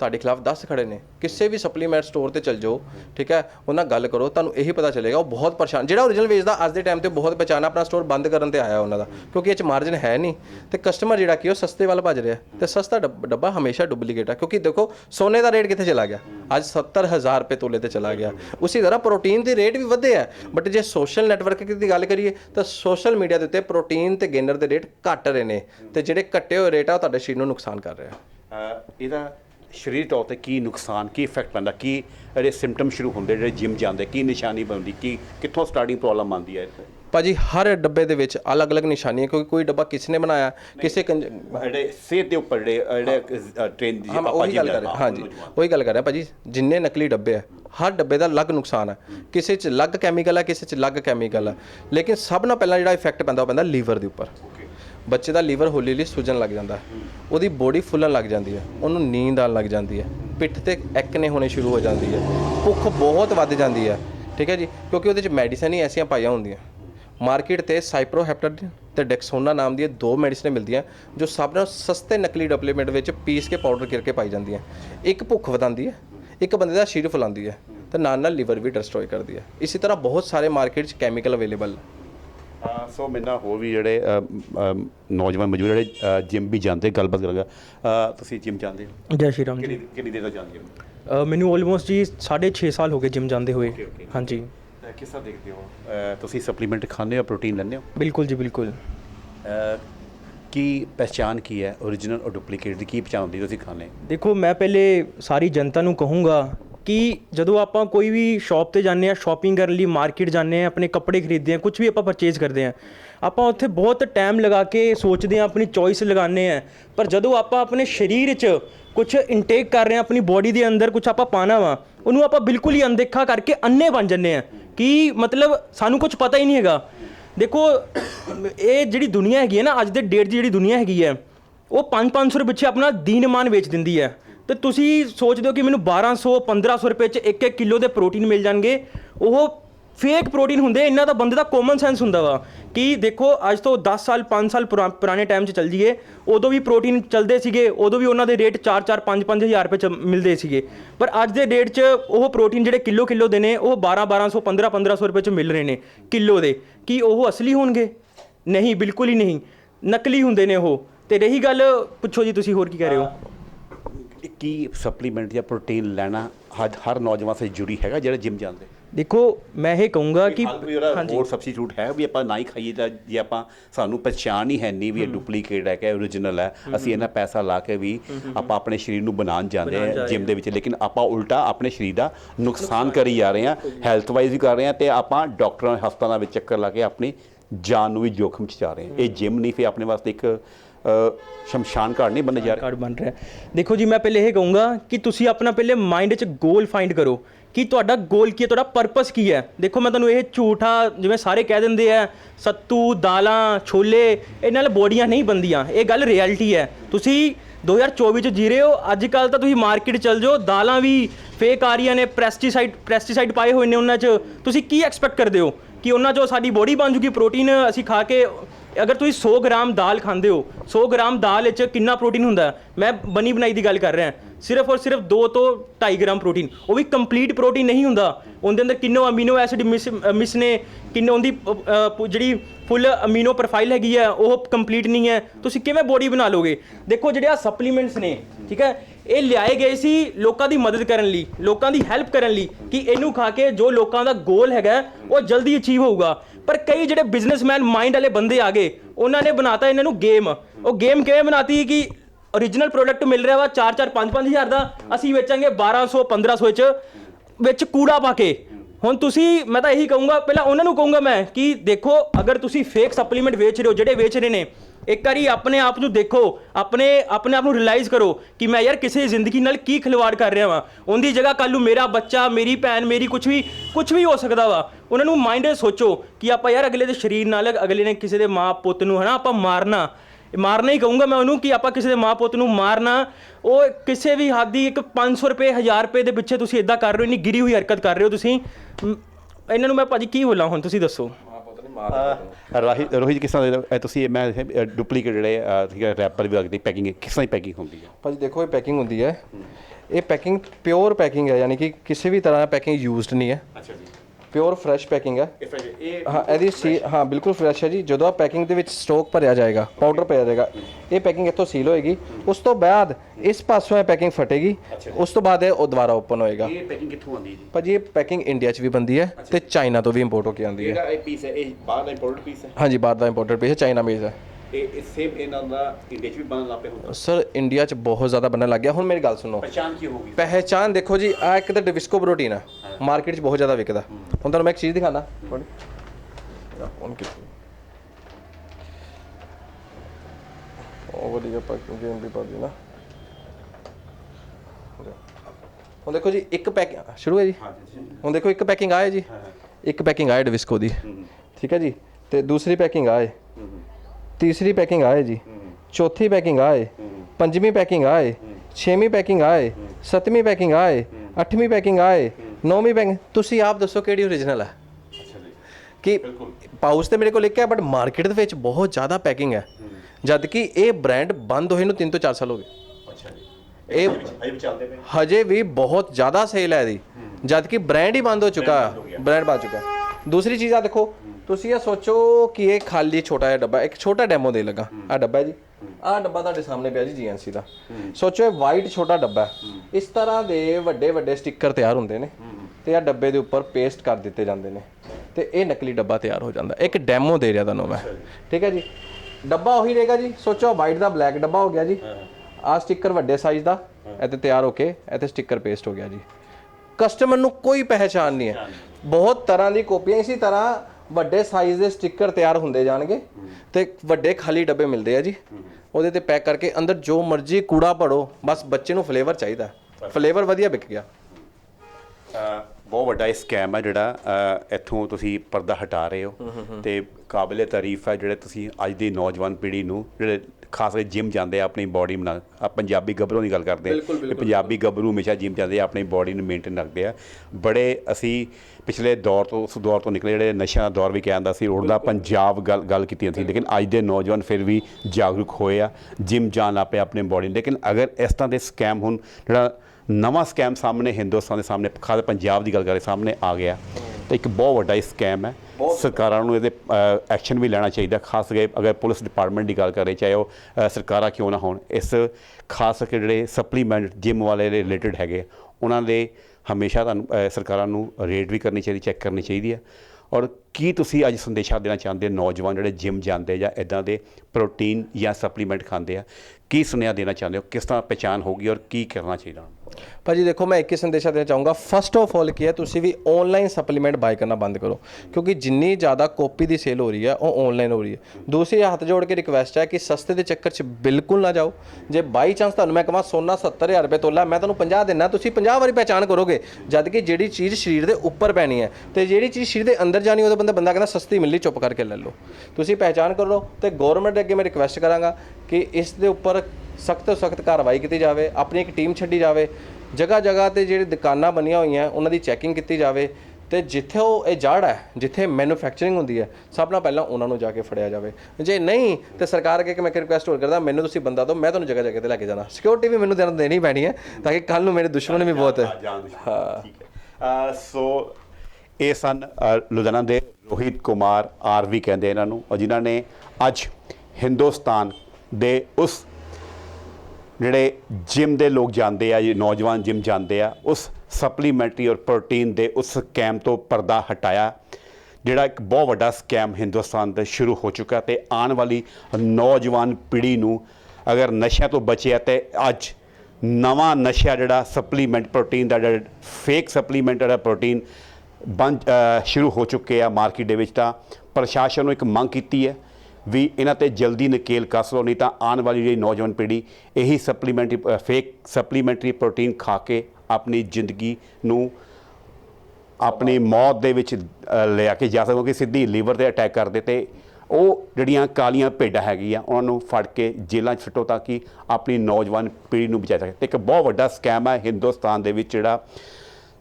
ਤੁਹਾਡੇ ਖਿਲਾਫ 10 ਖੜੇ ਨੇ। ਕਿਸੇ ਵੀ ਸਪਲੀਮੈਂਟ ਸਟੋਰ ਤੇ ਚਲ ਜਾਓ, ਠੀਕ ਹੈ, ਉਹਨਾਂ ਨਾਲ ਗੱਲ ਕਰੋ, ਤੁਹਾਨੂੰ ਇਹੀ ਪਤਾ ਚੱਲੇਗਾ, ਉਹ ਬਹੁਤ ਪਰੇਸ਼ਾਨ। ਜਿਹੜਾ ਓਰੀਜਨਲ ਵੇਚਦਾ ਅੱਜ ਦੇ ਟਾਈਮ ਤੇ ਬਹੁਤ ਪਛਾਣ ਆਪਣਾ ਸਟੋਰ ਬੰਦ ਕਰਨ ਤੇ ਆਇਆ ਉਹਨਾਂ ਦਾ, ਕਿਉਂਕਿ ਇਹ ਚ ਮਾਰਜਨ ਹੈ ਨਹੀਂ। ਤੇ ਕਸਟਮਰ ਜਿਹੜਾ ਕਿ ਉਹ ਸਸਤੇ ਵੱਲ ਭੱਜ ਰਿਹਾ ਤੇ ਸਸਤਾ ਡੱਬ- ਡੱਬਾ ਹਮੇਸ਼ਾ ਡੁਪਲੀਕੇਟ ਹੈ ਕਿਉਂਕਿ ਦੇਖੋ, ਸੋਨੇ ਦਾ ਰੇਟ ਕਿੱਥੇ ਚਲਾ ਗਿਆ? ਅੱਜ 70000 ਰੁਪਏ ਤੋਲੇ ਤੇ ਚਲਾ ਗਿਆ। ਉਸੇ ਤਰ੍ਹਾਂ ਪ੍ਰੋਟੀਨ ਦੇ ਰੇਟ ਵੀ ਵਧੇ ਆ ਬਟ ਜੇ ਸੋਸ਼ਲ ਨੈਟਵਰਕ ਦੀ ਗੱਲ ਕਰੀਏ, ਤਾਂ ਸੋਸ਼ਲ ਮੀਡੀਆ ਦੇ ਉੱਤੇ ਪ੍ਰੋਟੀਨ ਤੇ ਗੇਨਰ ਦੇ ਰੇਟ ਘਟ ਰਹੇ ਨੇ, ਤੇ ਜਿਹੜੇ ਘਟੇ ਹੋਏ ਰੇਟ ਆ, ਉਹ ਤੁਹਾਡੇ ਸਰੀਰ ਨੂੰ ਨੁਕਸਾਨ ਕਰ ਰਿਹਾ ਇਹਦਾ ਸਰੀਰ ਤੌਰ ਤੇ ਕੀ ਨੁਕਸਾਨ ਕੀ ਇਫੈਕਟ ਪੈਂਦਾ ਕੀ ਜਿਹੜੇ ਸਿੰਪਟਮ ਸ਼ੁਰੂ ਹੁੰਦੇ ਜਿਹੜੇ ਜਿਮ ਜਾਂਦੇ ਕੀ ਨਿਸ਼ਾਨੀ ਬਣਦੀ ਕੀ ਕਿੱਥੋਂ ਸਟਾਰਟਿੰਗ ਪ੍ਰੋਬਲਮ ਆਉਂਦੀ ਹੈ? ਭਾਜੀ ਹਰ ਡੱਬੇ ਦੇ ਵਿੱਚ ਅਲੱਗ-ਅਲੱਗ ਨਿਸ਼ਾਨੀਆਂ ਕਿਉਂਕਿ ਕੋਈ ਡੱਬਾ ਕਿਸ ਨੇ ਬਣਾਇਆ ਕਿਸੇ ਜਿਹੜੇ ਸਿਹਤ ਦੇ ਉੱਪਰ ਜਿਹੜੇ ਜਿਹੜੇ ਟ੍ਰੇਨ ਦੀ ਹਾਂ ਮੈਂ ਉਹੀ ਗੱਲ ਕਰ ਰਿਹਾ ਹਾਂਜੀ ਉਹੀ ਗੱਲ ਕਰ ਰਿਹਾ ਭਾਜੀ ਜਿੰਨੇ ਨਕਲੀ ਡੱਬੇ ਆ ਹਰ ਡੱਬੇ ਦਾ ਅਲੱਗ ਨੁਕਸਾਨ ਹੈ ਕਿਸੇ 'ਚ ਅਲੱਗ ਕੈਮੀਕਲ ਹੈ ਕਿਸੇ 'ਚ ਅਲੱਗ ਕੈਮੀਕਲ ਹੈ ਲੇਕਿਨ ਸਭ ਨਾਲ ਪਹਿਲਾਂ ਜਿਹੜਾ ਇਫੈਕਟ ਪੈਂਦਾ ਉਹ ਪੈਂਦਾ ਲੀਵਰ ਦੇ ਉੱਪਰ। ਬੱਚੇ ਦਾ ਲੀਵਰ ਹੌਲੀ ਹੌਲੀ ਸੁਜਣ ਲੱਗ ਜਾਂਦਾ। ਉਹਦੀ ਬੋਡੀ ਫੁੱਲਣ ਲੱਗ ਜਾਂਦੀ ਹੈ। ਉਹਨੂੰ ਨੀਂਦ ਆਉਣ ਲੱਗ ਜਾਂਦੀ ਹੈ। ਪਿੱਠ ਤੇ ਐਕਨੇ ਹੋਣੇ ਸ਼ੁਰੂ ਹੋ ਜਾਂਦੀ ਹੈ। ਭੁੱਖ ਬਹੁਤ ਵੱਧ ਜਾਂਦੀ ਹੈ। ਠੀਕ ਹੈ ਜੀ? ਕਿਉਂਕਿ ਉਹਦੇ 'ਚ ਮੈਡੀਸਨ ਹੀ ਐਸੀਆਂ ਪਾਈਆਂ ਹੁੰਦੀਆਂ। ਮਾਰਕੀਟ ਤੇ ਸਾਈਪਰੋਹੈਪਟਾਡਿਨ ਤੇ ਡੈਕਸੋਨਾ ਨਾਮ ਦੀਆਂ ਦੋ ਮੈਡੀਸਨਾਂ ਮਿਲਦੀਆਂ ਜੋ ਸਭ ਨਾਲੋਂ ਸਸਤੇ ਨਕਲੀ ਡਪਲੀਮੈਂਟ ਵਿੱਚ ਪੀਸ ਕੇ ਪਾਊਡਰ ਕਰਕੇ ਪਾਈ ਜਾਂਦੀਆਂ। ਇੱਕ ਭੁੱਖ ਵਧਾਉਂਦੀ ਹੈ ਇੱਕ ਬੰਦੇ ਦਾ ਸਰੀਰ ਫੁਲਾਉਂਦੀ ਹੈ ਤੇ ਨਾਲ ਨਾਲ ਲਿਵਰ ਵੀ ਡਿਸਟਰੋਏ ਕਰਦੀ ਹੈ। ਇਸੇ ਤਰ੍ਹਾਂ ਬਹੁਤ ਸਾਰੇ ਮਾਰਕੀਟ 'ਚ ਕੈਮੀਕਲ ਅਵੇਲੇਬਲ ਅ, ਸੋ ਮੇਰੇ ਨਾਲ ਹੋਰ ਵੀ ਜਿਹੜੇ ਨੌਜਵਾਨ ਮੌਜੂਦ ਜਿਹੜੇ ਜਿਮ ਵੀ ਜਾਂਦੇ ਗੱਲਬਾਤ ਕਰਾਂਗਾ। ਤੁਸੀਂ ਜਿਮ ਜਾਂਦੇ ਹੋ? ਜੈ ਸ਼੍ਰੀ ਰਾਮ ਜੀ। ਕਿੰਨੀ ਕਿੰਨੀ ਦੇਰ ਤੋਂ ਜਾਂਦੇ ਹੋ? ਮੈਨੂੰ ਆਲਮੋਸਟ ਜੀ 6.5 ਸਾਲ ਹੋ ਗਏ ਜਿਮ ਜਾਂਦੇ ਹੋਏ. ਹਾਂਜੀ। ਕਿਸ ਤਰ੍ਹਾਂ ਦੇਖਦੇ ਹੋ? ਤੁਸੀਂ ਸਪਲੀਮੈਂਟ ਖਾਂਦੇ ਹੋ ਪ੍ਰੋਟੀਨ ਲੈਂਦੇ ਹੋ? ਬਿਲਕੁਲ ਜੀ ਬਿਲਕੁਲ। ਕੀ ਪਹਿਚਾਨ ਕੀ ਹੈ? origignal ਔਰ ਡੁਪਲੀਕੇਟ ਦੀ ਕੀ ਪਛਾਣ ਹੁੰਦੀ ਤੁਸੀਂ ਖਾਣੇ ਦੇਖੋ ਮੈਂ ਪਹਿਲੇ ਸਾਰੀ ਜਨਤਾ ਨੂੰ ਕਹੂੰਗਾ ਕਿ ਜਦੋਂ ਆਪਾਂ ਕੋਈ ਵੀ ਸ਼ਾਪ ਤੇ ਜਾਂਦੇ ਆ ਸ਼ਾਪਿੰਗ ਕਰਨ ਲਈ ਮਾਰਕੀਟ ਜਾਂਦੇ ਆ ਆਪਣੇ ਕੱਪੜੇ ਖਰੀਦਦੇ ਆ ਕੁਝ ਵੀ ਆਪਾਂ ਪਰਚੇਜ਼ ਕਰਦੇ ਆ ਆਪਾਂ ਉੱਥੇ ਬਹੁਤ ਟਾਈਮ ਲਗਾ ਕੇ ਸੋਚਦੇ ਆ ਆਪਣੀ ਚੋਇਸ ਲਗਾਉਂਦੇ ਆ ਪਰ ਜਦੋਂ ਆਪਾਂ ਆਪਣੇ ਸਰੀਰ 'ਚ ਕੁਝ ਇਨਟੇਕ ਕਰ ਰਹੇ ਆ ਆਪਣੀ ਬੋਡੀ ਦੇ ਅੰਦਰ ਕੁਝ ਆਪਾਂ ਪਾਣਾ ਵਾ, ਉਹਨੂੰ ਆਪਾਂ ਬਿਲਕੁਲ ਹੀ ਅਣਦੇਖਾ ਕਰਕੇ ਅੰਨੇ ਬਣ ਜੰਨੇ ਆ ਕਿ ਮਤਲਬ ਸਾਨੂੰ ਕੁਝ ਪਤਾ ਹੀ ਨਹੀਂ ਹੈਗਾ। ਦੇਖੋ, ਇਹ ਜਿਹੜੀ ਦੁਨੀਆ ਹੈਗੀ ਹੈ ਨਾ, ਅੱਜ ਦੇ ਡੇਟ ਦੀ ਜਿਹੜੀ ਦੁਨੀਆ ਹੈਗੀ ਹੈ, ਉਹ 5-500 ਰੁਪਏ ਪਿੱਛੇ ਆਪਣਾ ਦੀਨਮਾਨ ਵੇਚ ਦਿੰਦੀ ਹੈ। ਤੇ ਤੁਸੀਂ ਸੋਚਦੇ ਹੋ ਕਿ ਮੈਨੂੰ 1200 1500 ਰੁਪਏ ਚ 1-1 ਕਿਲੋ ਦੇ ਪ੍ਰੋਟੀਨ ਮਿਲ ਜਾਣਗੇ? ਉਹ ਫੇਕ ਪ੍ਰੋਟੀਨ ਹੁੰਦੇ, ਇਹਨਾਂ ਦਾ ਬੰਦੇ ਦਾ ਕਾਮਨ ਸੈਂਸ ਹੁੰਦਾ ਵਾ ਕਿ ਦੇਖੋ, ਅੱਜ ਤੋਂ 10 ਸਾਲ 5 ਸਾਲ ਪੁਰਾ- ਪੁਰਾਣੇ ਟਾਈਮ 'ਚ ਚੱਲ ਜੀਏ ਉਦੋਂ ਵੀ ਪ੍ਰੋਟੀਨ ਚੱਲਦੇ ਸੀਗੇ, ਉਦੋਂ ਵੀ ਉਹਨਾਂ ਦੇ ਰੇਟ 4-4 5-5 ਹਜ਼ਾਰ ਰੁਪਏ ਚ ਮਿਲਦੇ ਸੀਗੇ। ਪਰ ਅੱਜ ਦੇ ਡੇਟ 'ਚ ਉਹ ਪ੍ਰੋਟੀਨ ਜਿਹੜੇ ਕਿਲੋ ਕਿਲੋ ਦੇ ਨੇ, ਉਹ 12-1200 15-1500 ਰੁਪਏ ਚ ਮਿਲ ਰਹੇ ਨੇ ਕਿਲੋ ਦੇ। ਕੀ ਉਹ ਅਸਲੀ ਹੋਣਗੇ? ਨਹੀਂ, ਬਿਲਕੁਲ ਹੀ ਨਹੀਂ। ਨਕਲੀ ਹੁੰਦੇ ਨੇ ਉਹ। ਤੇ ਰਹੀ ਗੱਲ, ਪੁੱਛੋ ਜੀ ਤੁਸੀਂ ਹੋਰ ਕੀ ਕਹਿ ਰਹੇ ਹੋ? ਕੀ ਸਪਲੀਮੈਂਟ ਜਾਂ ਪ੍ਰੋਟੀਨ ਲੈਣਾ ਹਰ ਹਰ ਨੌਜਵਾਨ ਸੇ ਜੁੜੀ ਹੈਗਾ ਜਿਹੜਾ ਜਿਮ ਜਾਂਦੇ? ਦੇਖੋ ਮੈਂ ਇਹ ਕਹੂੰਗਾ ਕਿ ਉਹਦਾ ਹੋਰ ਸਬਸਟੀਟਿਊਟ ਹੈ ਵੀ ਆਪਾਂ ਨਾ ਹੀ ਖਾਈਏ ਤਾਂ ਜੇ ਆਪਾਂ ਸਾਨੂੰ ਪਛਾਣ ਹੀ ਹੈ ਨਹੀਂ ਵੀ ਇਹ ਡੁਪਲੀਕੇਟ ਹੈ ਕਿ origignal ਹੈ ਅਸੀਂ ਇਹਨਾਂ ਪੈਸਾ ਲਾ ਕੇ ਵੀ ਆਪਾਂ ਆਪਣੇ ਸਰੀਰ ਨੂੰ ਬਣਾਉਣ ਜਾਂਦੇ ਹਾਂ ਜਿਮ ਦੇ ਵਿੱਚ। ਲੇਕਿਨ ਆਪਾਂ ਉਲਟਾ ਆਪਣੇ ਸਰੀਰ ਦਾ ਨੁਕਸਾਨ ਕਰੀ ਜਾ ਰਹੇ ਹਾਂ ਹੈਲਥ ਵਾਈਜ਼ ਵੀ ਕਰ ਰਹੇ ਹਾਂ ਤੇ ਆਪਾਂ ਡਾਕਟਰਾਂ ਹਸਪਤਾਲਾਂ ਵਿੱਚ ਚੱਕਰ ਲਾ ਕੇ ਆਪਣੀ ਜਾਨ ਨੂੰ ਵੀ ਜੋਖਮ ਚ ਜਾ ਰਹੇ ਹਾਂ। ਇਹ ਜਿਮ ਨਹੀਂ ਫਿਰ ਆਪਣੇ ਵਾਸਤੇ ਇੱਕ ਸ਼ਮਸ਼ਾਨ ਘਾਟ ਨਹੀਂ ਬਣਨ ਜਾ ਰਿਹਾ। ਕਾਰਡ ਬਣ ਰਿਹਾ। ਦੇਖੋ ਜੀ, ਮੈਂ ਪਹਿਲੇ ਇਹ ਕਹੂੰਗਾ ਕਿ ਤੁਸੀਂ ਆਪਣਾ ਪਹਿਲੇ ਮਾਈਂਡ 'ਚ ਗੋਲ ਫਾਈਂਡ ਕਰੋ ਕਿ ਤੁਹਾਡਾ ਗੋਲ ਕੀ ਹੈ, ਤੁਹਾਡਾ ਪਰਪਸ ਕੀ ਹੈ। ਦੇਖੋ, ਮੈਂ ਤੁਹਾਨੂੰ ਇਹ ਝੂਠਾ ਜਿਵੇਂ ਸਾਰੇ ਕਹਿ ਦਿੰਦੇ ਆ, ਸੱਤੂ, ਦਾਲਾਂ, ਛੋਲੇ, ਇਹ ਨਾਲ ਬੋਡੀਆਂ ਨਹੀਂ ਬੰਦੀਆਂ। ਇਹ ਗੱਲ ਰਿਐਲਿਟੀ ਹੈ। ਤੁਸੀਂ 2024 ਚ ਜੀ ਰਹੇ ਹੋ ਅੱਜ ਕੱਲ ਤਾਂ ਤੁਸੀਂ ਮਾਰਕੀਟ ਚੱਲ ਜਾਓ, ਦਾਲਾਂ ਵੀ ਫੇਕ ਆ ਰਹੀਆਂ ਨੇ ਪੈਸਟੀਸਾਈਡ ਪ੍ਰੈਸਟੀਸਾਈਡ ਪਾਏ ਹੋਏ ਨੇ ਉਹਨਾਂ 'ਚ। ਤੁਸੀਂ ਕੀ ਐਕਸਪੈਕਟ ਕਰਦੇ ਹੋ ਕਿ ਉਹਨਾਂ 'ਚੋਂ ਸਾਡੀ ਬੋਡੀ ਬਣ ਜੂਗੀ ਪ੍ਰੋਟੀਨ ਅਸੀਂ ਖਾ ਕੇ ਅਗਰ ਤੁਸੀਂ 100 ਗ੍ਰਾਮ ਦਾਲ ਖਾਂਦੇ ਹੋ 100 ਗ੍ਰਾਮ ਦਾਲ ਵਿੱਚ ਕਿੰਨਾ ਪ੍ਰੋਟੀਨ ਹੁੰਦਾ? ਮੈਂ ਬਣੀ ਬਣਾਈ ਦੀ ਗੱਲ ਕਰ ਰਿਹਾ। ਸਿਰਫ ਔਰ ਸਿਰਫ 2 ਤੋਂ 2.5 ਗ੍ਰਾਮ ਪ੍ਰੋਟੀਨ ਉਹ ਵੀ ਕੰਪਲੀਟ ਪ੍ਰੋਟੀਨ ਨਹੀਂ ਹੁੰਦਾ। ਉਹਦੇ ਅੰਦਰ ਕਿੰਨੋ ਅਮੀਨੋ ਐਸਿਡ ਮਿਸ ਮਿਸ ਨੇ, ਕਿੰਨੇ ਉਹਦੀ ਜਿਹੜੀ ਫੁੱਲ ਅਮੀਨੋ ਪ੍ਰੋਫਾਈਲ ਹੈਗੀ ਹੈ ਉਹ ਕੰਪਲੀਟ ਨਹੀਂ ਹੈ। ਤੁਸੀਂ ਕਿਵੇਂ ਬੋਡੀ ਬਣਾ ਲੋਗੇ? ਦੇਖੋ ਜਿਹੜੇ ਆ ਸਪਲੀਮੈਂਟਸ ਨੇ, ਠੀਕ ਹੈ, ਇਹ ਲਿਆਏ ਗਏ ਸੀ ਲੋਕਾਂ ਦੀ ਮਦਦ ਕਰਨ ਲਈ, ਲੋਕਾਂ ਦੀ ਹੈਲਪ ਕਰਨ ਲਈ ਕਿ ਇਹਨੂੰ ਖਾ ਕੇ ਜੋ ਲੋਕਾਂ ਦਾ ਗੋਲ ਹੈਗਾ, ਉਹ ਜਲਦੀ ਅਚੀਵ ਹੋਊਗਾ। ਪਰ ਕਈ ਜਿਹੜੇ ਬਿਜ਼ਨਸਮੈਨ ਮਾਈਂਡ ਵਾਲੇ ਬੰਦੇ ਆ ਗਏ, ਉਹਨਾਂ ਨੇ ਬਣਾਤਾ ਇਹਨਾਂ ਨੂੰ ਗੇਮ ਉਹ ਗੇਮ ਕਿਵੇਂ ਬਣਾਤੀ ਕਿ origignal ਪ੍ਰੋਡਕਟ ਮਿਲ ਰਿਹਾ ਵਾ 4-4 5-5 ਹਜ਼ਾਰ ਦਾ, ਅਸੀਂ ਵੇਚਾਂਗੇ 1200 1500 ਵਿੱਚ ਵਿੱਚ ਕੂੜਾ ਪਾ ਕੇ। ਹੁਣ ਤੁਸੀਂ, ਮੈਂ ਤਾਂ ਇਹੀ ਕਹੂੰਗਾ, ਪਹਿਲਾਂ ਉਹਨਾਂ ਨੂੰ ਕਹੂੰਗਾ ਮੈਂ ਕਿ ਦੇਖੋ, ਅਗਰ ਤੁਸੀਂ ਫੇਕ ਸਪਲੀਮੈਂਟ ਵੇਚ ਰਹੇ ਹੋ, ਜਿਹੜੇ ਵੇਚ ਰਹੇ ਨੇ ਇੱਕ ਵਾਰੀ ਆਪਣੇ ਆਪ ਨੂੰ ਦੇਖੋ, ਆਪਣੇ ਆਪਣੇ ਆਪ ਨੂੰ ਰਿਅਲਾਈਜ਼ ਕਰੋ ਕਿ ਮੈਂ ਯਾਰ ਕਿਸੇ ਜ਼ਿੰਦਗੀ ਨਾਲ ਕੀ ਖਿਲਵਾੜ ਕਰ ਰਿਹਾ ਵਾਂ। ਉਹਦੀ ਜਗ੍ਹਾ ਕੱਲ ਨੂੰ ਮੇਰਾ ਬੱਚਾ, ਮੇਰੀ ਭੈਣ, ਮੇਰੀ ਕੁਝ ਵੀ ਕੁਝ ਵੀ ਹੋ ਸਕਦਾ ਵਾ। ਉਹਨਾਂ ਨੂੰ ਮਾਈਂਡ ਸੋਚੋ ਕਿ ਆਪਾਂ ਯਾਰ ਅਗਲੇ ਦੇ ਸਰੀਰ ਨਾਲ, ਅਗਲੇ ਨੇ ਕਿਸੇ ਦੇ ਮਾਂ ਪੁੱਤ ਨੂੰ ਹਨਾ ਆਪਾਂ ਮਾਰਨਾ। ਮਾਰਨਾ ਹੀ ਕਹੂੰਗਾ ਮੈਂ ਉਹਨੂੰ ਕਿ ਆਪਾਂ ਕਿਸੇ ਦੇ ਮਾਂ ਪੁੱਤ ਨੂੰ ਮਾਰਨਾ। ਉਹ ਕਿਸੇ ਵੀ ਹੱਦ ਦੀ ਇੱਕ 500 ਰੁਪਏ 1000 ਰੁਪਏ ਦੇ ਪਿੱਛੇ ਤੁਸੀਂ ਇਦਾਂ ਕਰ ਰਹੇ ਹੋ, ਇੰਨੀ ਗਿਰੀ ਹੋਈ ਹਰਕਤ ਕਰ ਰਹੇ ਹੋ ਤੁਸੀਂ। ਇਹਨਾਂ ਨੂੰ ਮੈਂ ਭਾਜੀ ਕੀ ਬੋਲਾਂ ਹੁਣ ਤੁਸੀਂ ਦੱਸੋ। ਰਾਹੀ ਰੋਹਿਤ ਕਿਸ ਤਰ੍ਹਾਂ ਦੇ ਇਹ ਤੁਸੀਂ ਇਹ ਮੈਂ ਡੁਪਲੀਕੇਟ ਜਿਹੜੇ ਅਹ, ਠੀਕ ਹੈ ਰੈਪਰ ਵੀ ਲੱਗਦੀ ਪੈਕਿੰਗ ਕਿਸ ਤਰ੍ਹਾਂ ਦੀ ਪੈਕਿੰਗ ਹੁੰਦੀ ਹੈ? ਭਾਜੀ ਦੇਖੋ ਇਹ ਪੈਕਿੰਗ ਹੁੰਦੀ ਹੈ। ਇਹ ਪੈਕਿੰਗ ਪਿਓਰ ਪੈਕਿੰਗ ਹੈ ਯਾਨੀ ਕਿ ਕਿਸੇ ਵੀ ਤਰ੍ਹਾਂ ਪੈਕਿੰਗ ਯੂਜ਼ਡ ਨਹੀਂ ਹੈ। ਅੱਛਾ ਜੀ। ਪਿਓਰ ਫਰੈਸ਼ ਪੈਕਿੰਗ ਹੈ। ਇਹ ਹਾਂ ਇਹਦੀ ਸੀ ਹਾਂ ਬਿਲਕੁਲ ਫਰੈਸ਼ ਹੈ ਜੀ। ਜਦੋਂ ਆ ਪੈਕਿੰਗ ਦੇ ਵਿੱਚ ਸਟਾਕ ਭਰਿਆ ਜਾਏਗਾ ਪਾਊਡਰ ਭਰਿਆ ਜਾਏਗਾ ਇਹ ਪੈਕਿੰਗ ਇੱਥੋਂ ਸੀਲ ਹੋਏਗੀ। ਉਸ ਤੋਂ ਬਾਅਦ ਇਸ ਪਾਸੋਂ ਇਹ ਪੈਕਿੰਗ ਫਟੇਗੀ। ਉਸ ਤੋਂ ਬਾਅਦ ਇਹ ਉਹ ਦੁਬਾਰਾ ਓਪਨ ਹੋਏਗਾ। ਇਹ ਪੈਕਿੰਗ ਕਿੱਥੋਂ ਆਉਂਦੀ ਹੈ ਜੀ? ਭਾਜੀ ਇਹ ਪੈਕਿੰਗ ਇੰਡੀਆ 'ਚ ਵੀ ਬੰਦੀ ਹੈ ਤੇ ਚਾਈਨਾ ਤੋਂ ਵੀ ਇੰਪੋਰਟ ਹੋ ਕੇ ਆਉਂਦੀ ਹੈ। ਇਹਦਾ ਇਹ ਪੀਸ ਹੈ ਇਹ ਬਾਹਰ ਦਾ ਇੰਪੋਰਟਡ ਪੀਸ ਹੈ? ਹਾਂਜੀ ਬਾਹਰ ਦਾ ਇੰਪੋਰਟਡ ਪੀਸ ਹੈ ਚਾਈਨਾ ਮੇਜ਼ ਹੈ। ਇਹ ਸੇਮ ਇਹਨਾਂ ਦਾ ਇੰਡੀਆ 'ਚ ਵੀ ਬਣਨ ਲੱਪੇ ਹੁਣ ਸਰ ਇੰਡੀਆ 'ਚ ਬਹੁਤ ਜ਼ਿਆਦਾ ਬਣਨ ਲੱਗ ਗਿਆ। ਹੁਣ ਮੇਰੀ ਗੱਲ ਸੁਣੋ। ਪਛਾਣ ਕੀ ਹੋਗੀ ਪਹਿਚਾਨ ਦੇਖੋ ਜੀ ਆ ਇੱਕ ਤਾਂ ਡਿਵਿਸਕੋ ਪ੍ਰੋਟੀਨ ਆ। ਮਾਰਕੀਟ 'ਚ ਬਹੁਤ ਜ਼ਿਆਦਾ ਵਿਕਦਾ। ਹੁਣ ਤੁਹਾਨੂੰ ਮੈਂ ਇੱਕ ਚੀਜ਼ ਦਿਖਾਣਾ ਹੁਣ। ਕਿੱਥੇ ਉਹ ਵਾਲੀ ਆਪਾਂ ਗੇਮ ਵੀ ਪਾ ਦੀ ਨਾ। ਹੁਣ ਦੇਖੋ ਜੀ ਇੱਕ ਪੈਕ ਸ਼ੁਰੂ ਹੈ ਜੀ। ਹੁਣ ਦੇਖੋ ਇੱਕ ਪੈਕਿੰਗ ਆਏ ਜੀ। ਇੱਕ ਪੈਕਿੰਗ ਆਏ ਡਿਵਿਸਕੋ ਦੀ। ਠੀਕ ਹੈ ਜੀ? ਤੇ ਦੂਸਰੀ ਪੈਕਿੰਗ ਆਏ ਤੀਸਰੀ ਪੈਕਿੰਗ ਆਏ ਜੀ। ਚੌਥੀ ਪੈਕਿੰਗ ਆਏ। ਪੰਜਵੀਂ ਪੈਕਿੰਗ ਆਏ। ਛੇਵੀਂ ਪੈਕਿੰਗ ਆਏ। ਸੱਤਵੀਂ ਪੈਕਿੰਗ ਆਏ। ਅੱਠਵੀਂ ਪੈਕਿੰਗ ਆਏ। ਨੌਵੀਂ ਪੈਕਿੰਗ ਤੁਸੀਂ ਆਪ ਦੱਸੋ ਕਿਹੜੀ ਓਰੀਜਨਲ ਹੈ ਕਿ ਪਾਊਚ ਤੇ ਮੇਰੇ ਕੋਲ ਲਿਖਿਆ ਬਟ ਮਾਰਕੀਟ ਦੇ ਵਿੱਚ ਬਹੁਤ ਜ਼ਿਆਦਾ ਪੈਕਿੰਗ ਹੈ। ਜਦ ਕਿ ਇਹ ਬ੍ਰਾਂਡ ਬੰਦ ਹੋਏ ਨੂੰ 3 ਤੋਂ 4 ਸਾਲ ਹੋ ਗਏ। ਅੱਛਾ ਜੀ। ਇਹ ਹਜੇ ਵੀ ਬਹੁਤ ਜ਼ਿਆਦਾ ਸੇਲ ਹੈ ਇਹਦੀ। ਜਦ ਕਿ ਬ੍ਰਾਂਡ ਹੀ ਬੰਦ ਹੋ ਚੁੱਕਾ। ਬ੍ਰਾਂਡ ਬੰਦ ਚੁੱਕਾ। ਦੂਸਰੀ ਚੀਜ਼ ਆ ਦੇਖੋ। ਤੁਸੀਂ ਇਹ ਸੋਚੋ ਕਿ ਇਹ ਖਾਲੀ ਛੋਟਾ ਜਿਹਾ ਡੱਬਾ ਇੱਕ ਛੋਟਾ ਡੈਮੋ ਦੇ ਲੱਗਾ ਆ ਡੱਬਾ ਜੀ। ਆ ਡੱਬਾ ਤੁਹਾਡੇ ਸਾਹਮਣੇ ਪਿਆ ਜੀ ਜੀਐਨਸੀ ਦਾ। ਸੋਚੋ ਇਹ ਵਾਈਟ ਛੋਟਾ ਡੱਬਾ। ਇਸ ਤਰ੍ਹਾਂ ਦੇ ਵੱਡੇ ਵੱਡੇ ਸਟicker ਤਿਆਰ ਹੁੰਦੇ ਨੇ ਤੇ ਆ ਡੱਬੇ ਦੇ ਉੱਪਰ ਪੇਸਟ ਕਰ ਦਿੱਤੇ ਜਾਂਦੇ ਨੇ ਤੇ ਇਹ ਨਕਲੀ ਡੱਬਾ ਤਿਆਰ ਹੋ ਜਾਂਦਾ। ਇੱਕ ਡੈਮੋ ਦੇ ਰਿਹਾ ਤੁਹਾਨੂੰ ਮੈਂ। ਠੀਕ ਹੈ ਜੀ? ਡੱਬਾ ਉਹੀ ਰਹੇਗਾ ਜੀ। ਸੋਚੋ ਵਾਈਟ ਦਾ ਬਲੈਕ ਡੱਬਾ ਹੋ ਗਿਆ ਜੀ। ਆ ਸਟicker ਵੱਡੇ ਸਾਈਜ਼ ਦਾ। ਤੇ ਤਿਆਰ ਹੋ ਕੇ ਤੇ ਸਟicker ਪੇਸਟ ਹੋ ਗਿਆ ਜੀ। ਕਸਟਮਰ ਨੂੰ ਕੋਈ ਪਹਿਚਾਨ ਨਹੀਂ ਹੈ। ਬਹੁਤ ਤਰ੍ਹਾਂ ਦੀ ਕਾਪੀਆਂ ਇਸੇ ਤਰ੍ਹਾਂ ਵੱਡੇ ਸਾਈਜ਼ ਦੇ ਸਟicker ਤਿਆਰ ਹੁੰਦੇ ਜਾਣਗੇ ਤੇ ਵੱਡੇ ਖਾਲੀ ਡੱਬੇ ਮਿਲਦੇ ਆ ਜੀ। ਉਹਦੇ ਤੇ ਪੈਕ ਕਰਕੇ ਅੰਦਰ ਜੋ ਮਰਜ਼ੀ ਕੂੜਾ ਭੜੋ ਬਸ ਬੱਚੇ ਨੂੰ ਫਲੇਵਰ ਚਾਹੀਦਾ। ਫਲੇਵਰ ਵਧੀਆ ਵਿਕ ਗਿਆ। ਬਹੁਤ ਵੱਡਾ ਇਹ ਸਕੈਮ ਹੈ ਜਿਹੜਾ ਇੱਥੋਂ ਤੁਸੀਂ ਪਰਦਾ ਹਟਾ ਰਹੇ ਹੋ ਤੇ ਕਾਬਿਲੇ ਤਾਰੀਫ ਹੈ ਜਿਹੜੇ ਤੁਸੀਂ ਅੱਜ ਦੀ ਨੌਜਵਾਨ ਪੀੜ੍ਹੀ ਨੂੰ ਜਿਹੜੇ ਖਾਸ ਕਰਕੇ ਜਿਮ ਜਾਂਦੇ ਆ ਆਪਣੀ ਬਾਡੀ ਬਣਾ ਆ ਪੰਜਾਬੀ ਗੱਭਰੂ ਦੀ ਗੱਲ ਕਰਦੇ ਆ। ਪੰਜਾਬੀ ਗੱਭਰੂ ਹਮੇਸ਼ਾ ਜਿਮ ਜਾਂਦੇ ਆ ਆਪਣੀ ਬਾਡੀ ਨੂੰ ਮੇਨਟੇਨ ਰੱਖਦੇ ਆ। ਬੜੇ ਅਸੀਂ ਪਿਛਲੇ ਦੌਰ ਤੋਂ ਉਸ ਦੌਰ ਤੋਂ ਨਿਕਲੇ ਜਿਹੜੇ ਨਸ਼ਿਆਂ ਦਾ ਦੌਰ ਵੀ ਕਿਹਾ ਜਾਂਦਾ ਸੀ ਉੜਦਾ ਪੰਜਾਬ ਗੱਲ ਗੱਲ ਕੀਤੀ ਸੀ। ਲੇਕਿਨ ਅੱਜ ਦੇ ਨੌਜਵਾਨ ਫਿਰ ਵੀ ਜਾਗਰੂਕ ਹੋਏ ਆ ਜਿਮ ਜਾਣ ਲੱਗ ਪਏ ਆਪਣੇ ਬਾਡੀ ਲੇਕਿਨ ਅਗਰ ਇਸ ਤਰ੍ਹਾਂ ਦੇ ਸਕੈਮ ਹੁਣ ਜਿਹੜਾ ਨਵਾਂ ਸਕੈਮ ਸਾਹਮਣੇ ਹਿੰਦੁਸਤਾਨ ਦੇ ਸਾਹਮਣੇ ਖਾਸ ਪੰਜਾਬ ਦੀ ਗੱਲ ਕਰੇ ਸਾਹਮਣੇ ਆ ਗਿਆ। ਤਾਂ ਇੱਕ ਬਹੁਤ ਵੱਡਾ ਇਹ ਸਕੈਮ ਹੈ। ਸਰਕਾਰਾਂ ਨੂੰ ਇਹਦੇ ਐਕਸ਼ਨ ਵੀ ਲੈਣਾ ਚਾਹੀਦਾ। ਖਾਸ ਕਰਕੇ ਅਗਰ ਪੁਲਿਸ ਡਿਪਾਰਟਮੈਂਟ ਦੀ ਗੱਲ ਕਰੇ ਚਾਹੇ ਉਹ ਸਰਕਾਰਾਂ ਕਿਉਂ ਨਾ ਹੋਣ। ਇਸ ਖਾਸ ਕਰਕੇ ਜਿਹੜੇ ਸਪਲੀਮੈਂਟ ਜਿਮ ਵਾਲੇ ਦੇ ਰਿਲੇਟਡ ਹੈਗੇ ਉਹਨਾਂ ਦੇ ਹਮੇਸ਼ਾ ਤੁਹਾਨੂੰ ਸਰਕਾਰਾਂ ਨੂੰ ਰੇਡ ਵੀ ਕਰਨੀ ਚਾਹੀਦੀ ਚੈੱਕ ਕਰਨੀ ਚਾਹੀਦੀ ਹੈ। ਔਰ ਕੀ ਤੁਸੀਂ ਅੱਜ ਸੰਦੇਸ਼ਾ ਦੇਣਾ ਚਾਹੁੰਦੇ ਹੋ? ਨੌਜਵਾਨ ਜਿਹੜੇ ਜਿਮ ਜਾਂਦੇ ਜਾਂ ਇਦਾਂ ਦੇ ਪ੍ਰੋਟੀਨ ਜਾਂ ਸਪਲੀਮੈਂਟ ਖਾਂਦੇ ਆ ਕੀ ਸੁਨੇਹਾ ਦੇਣਾ ਚਾਹੁੰਦੇ ਹੋ? ਕਿਸ ਤਰ੍ਹਾਂ ਪਛਾਣ ਹੋਗੀ ਔਰ ਕੀ ਕਰਨਾ ਚਾਹੀਦਾ ਭਾਜੀ ਦੇਖੋ, ਮੈਂ ਇੱਕ ਹੀ ਸੰਦੇਸ਼ਾ ਦੇਣਾ ਚਾਹੂੰਗਾ। ਫਸਟ ਆਫ ਆਲ ਕੀ ਹੈ, ਤੁਸੀਂ ਵੀ ਆਨਲਾਈਨ ਸਪਲੀਮੈਂਟ ਬਾਈ ਕਰਨਾ ਬੰਦ ਕਰੋ। ਕਿਉਂਕਿ ਜਿੰਨੀ ਜ਼ਿਆਦਾ ਕਾਪੀ ਦੀ ਸੇਲ ਹੋ ਰਹੀ ਹੈ, ਉਹ ਆਨਲਾਈਨ ਹੋ ਰਹੀ ਹੈ। ਦੂਸਰੀ ਹੱਥ ਜੋੜ ਕੇ ਰਿਕਵੈਸਟ ਹੈ ਕਿ ਸਸਤੇ ਦੇ ਚੱਕਰ 'ਚ ਬਿਲਕੁਲ ਨਾ ਜਾਓ। ਜੇ ਬਾਈ ਚਾਂਸ ਤੁਹਾਨੂੰ ਮੈਂ ਕਹਾਂ ਸੋਨਾ 70000 ਰੁਪਏ ਤੋਲਾ, ਮੈਂ ਤੁਹਾਨੂੰ 50 ਦੇਣਾ ਤੁਸੀਂ 50 ਵਾਰੀ ਪਹਿਚਾਨ ਕਰੋਗੇ। ਜਦ ਕਿ ਜਿਹੜੀ ਚੀਜ਼ ਸਰੀਰ ਦੇ ਉੱਪਰ ਪੈਣੀ ਹੈ, ਤੇ ਜਿਹੜੀ ਚੀਜ਼ ਸਰੀਰ ਦੇ ਅੰਦਰ ਜਾਣੀ, ਉਹਦਾ ਬੰਦਾ ਬੰਦਾ ਕਹਿੰਦਾ ਸਸਤੀ ਮਿਲਣੀ, ਚੁੱਪ ਕਰਕੇ ਲੈ ਲਓ। ਤੁਸੀਂ ਪਹਿਚਾਨ ਕਰ ਲਓ ਤੇ ਗਵਰਨਮੈਂਟ ਦੇ ਅੱਗੇ ਮੈਂ ਰਿਕਵੈਸਟ ਕਰਾਂਗਾ ਕਿ ਇਸ ਦੇ ਉੱਪਰ ਸਖਤ ਤੋਂ ਸਖਤ ਕਾਰਵਾਈ ਕੀਤੀ ਜਾਵੇ ਆਪਣੀ ਇੱਕ ਟੀਮ ਛੱਡੀ ਜਾਵੇ ਜਗ੍ਹਾ ਜਗ੍ਹਾ ਤੇ ਜਿਹੜੀ ਦੁਕਾਨਾਂ ਬਣੀਆਂ ਹੋਈਆਂ ਉਹਨਾਂ ਦੀ ਚੈਕਿੰਗ ਕੀਤੀ ਜਾਵੇ ਤੇ ਜਿੱਥੇ ਉਹ ਇਹ ਜੜ ਹੈ ਜਿੱਥੇ ਮੈਨੂਫੈਕਚਰਿੰਗ ਹੁੰਦੀ ਹੈ ਸਭ ਨਾਲ ਪਹਿਲਾਂ ਉਹਨਾਂ ਨੂੰ ਜਾ ਕੇ ਫੜਿਆ ਜਾਵੇ। ਜੇ ਨਹੀਂ ਤੇ ਸਰਕਾਰ ਅੱਗੇ ਕਿ ਮੈਂ ਰਿਕੁਐਸਟ ਹੋਰ ਕਰਦਾ ਮੈਨੂੰ ਤੁਸੀਂ ਬੰਦਾ ਦਿਓ ਮੈਂ ਤੁਹਾਨੂੰ ਜਗ੍ਹਾ ਜਗ੍ਹਾ ਤੇ ਲੈ ਕੇ ਜਾਣਾ। ਸਿਕਿਉਰਿਟੀ ਵੀ ਮੈਨੂੰ ਦੇਣ ਦੇਣੀ ਪੈਣੀ ਹੈ ਤਾਂ ਕਿ ਕੱਲ ਨੂੰ ਮੇਰੇ ਦੁਸ਼ਮਣ ਵੀ ਬਹੁਤ ਹੈ। ਸੋ ਇਹ ਸਨ ਲੁਧਿਆਣਾ ਦੇ ਰੋਹਿਤ ਕੁਮਾਰ ਆਰਵੀ ਕਹਿੰਦੇ ਇਹਨਾਂ ਨੂੰ ਜਿਨ੍ਹਾਂ ਨੇ ਅੱਜ ਹਿੰਦੁਸਤਾਨ ਦੇ ਉਸ ਜਿਹੜੇ ਜਿਮ ਦੇ ਲੋਕ ਜਾਂਦੇ ਆ, ਜੀ ਨੌਜਵਾਨ ਜਿਮ ਜਾਂਦੇ ਆ, ਉਸ ਸਪਲੀਮੈਂਟਰੀ ਔਰ ਪ੍ਰੋਟੀਨ ਦੇ ਉਸ ਸਕੈਮ ਤੋਂ ਪਰਦਾ ਹਟਾਇਆ, ਜਿਹੜਾ ਇੱਕ ਬਹੁਤ ਵੱਡਾ ਸਕੈਮ ਹਿੰਦੁਸਤਾਨ ਤੇ ਸ਼ੁਰੂ ਹੋ ਚੁੱਕਾ ਤੇ ਆਉਣ ਵਾਲੀ ਨੌਜਵਾਨ ਪੀੜ੍ਹੀ ਨੂੰ ਅਗਰ ਨਸ਼ਿਆਂ ਤੋਂ ਬਚਿਆ ਤੇ ਅੱਜ ਨਵਾਂ ਨਸ਼ਾ ਜਿਹੜਾ ਸਪਲੀਮੈਂਟ ਪ੍ਰੋਟੀਨ ਦਾ ਜਿਹੜਾ ਫੇਕ ਸਪਲੀਮੈਂਟ ਜਿਹੜਾ ਪ੍ਰੋਟੀਨ ਬਣ ਸ਼ੁਰੂ ਹੋ ਚੁੱਕੇ ਆ ਮਾਰਕੀਟ ਦੇ ਵਿੱਚ ਤਾਂ ਪ੍ਰਸ਼ਾਸਨ ਨੂੰ ਇੱਕ ਮੰਗ ਕੀਤੀ ਹੈ ਵੀ ਇਹਨਾਂ ਤੇ ਜਲਦੀ ਨਕੇਲ ਕੱਸ ਲਓ ਨਹੀਂ ਤਾਂ ਆਉਣ ਵਾਲੀ ਜਿਹੜੀ ਨੌਜਵਾਨ ਪੀੜ੍ਹੀ, ਇਹੀ ਸਪਲੀਮੈਂਟਰੀ ਫੇਕ ਸਪਲੀਮੈਂਟਰੀ ਪ੍ਰੋਟੀਨ ਖਾ ਕੇ ਆਪਣੀ ਜ਼ਿੰਦਗੀ ਨੂੰ ਆਪਣੀ ਮੌਤ ਦੇ ਵਿੱਚ ਲਿਆ ਕੇ ਜਾ ਸਕੋ ਕਿ ਸਿੱਧੀ ਲੀਵਰ ਤੇ ਅਟੈਕ ਕਰਦੇ ਤੇ ਉਹ ਜਿਹੜੀਆਂ ਕਾਲੀਆਂ ਭੇਡਾਂ ਹੈਗੀਆਂ, ਉਹਨਾਂ ਨੂੰ ਫੜ ਕੇ ਜੇਲ੍ਹਾਂ 'ਚ ਸੁੱਟੋ ਤਾਂ ਕਿ ਆਪਣੀ ਨੌਜਵਾਨ ਪੀੜ੍ਹੀ ਨੂੰ ਬਚਾ ਸਕੇ। ਤੇ ਇੱਕ ਬਹੁਤ ਵੱਡਾ ਸਕੈਮ ਹੈ ਹਿੰਦੁਸਤਾਨ ਦੇ ਵਿੱਚ ਜਿਹੜਾ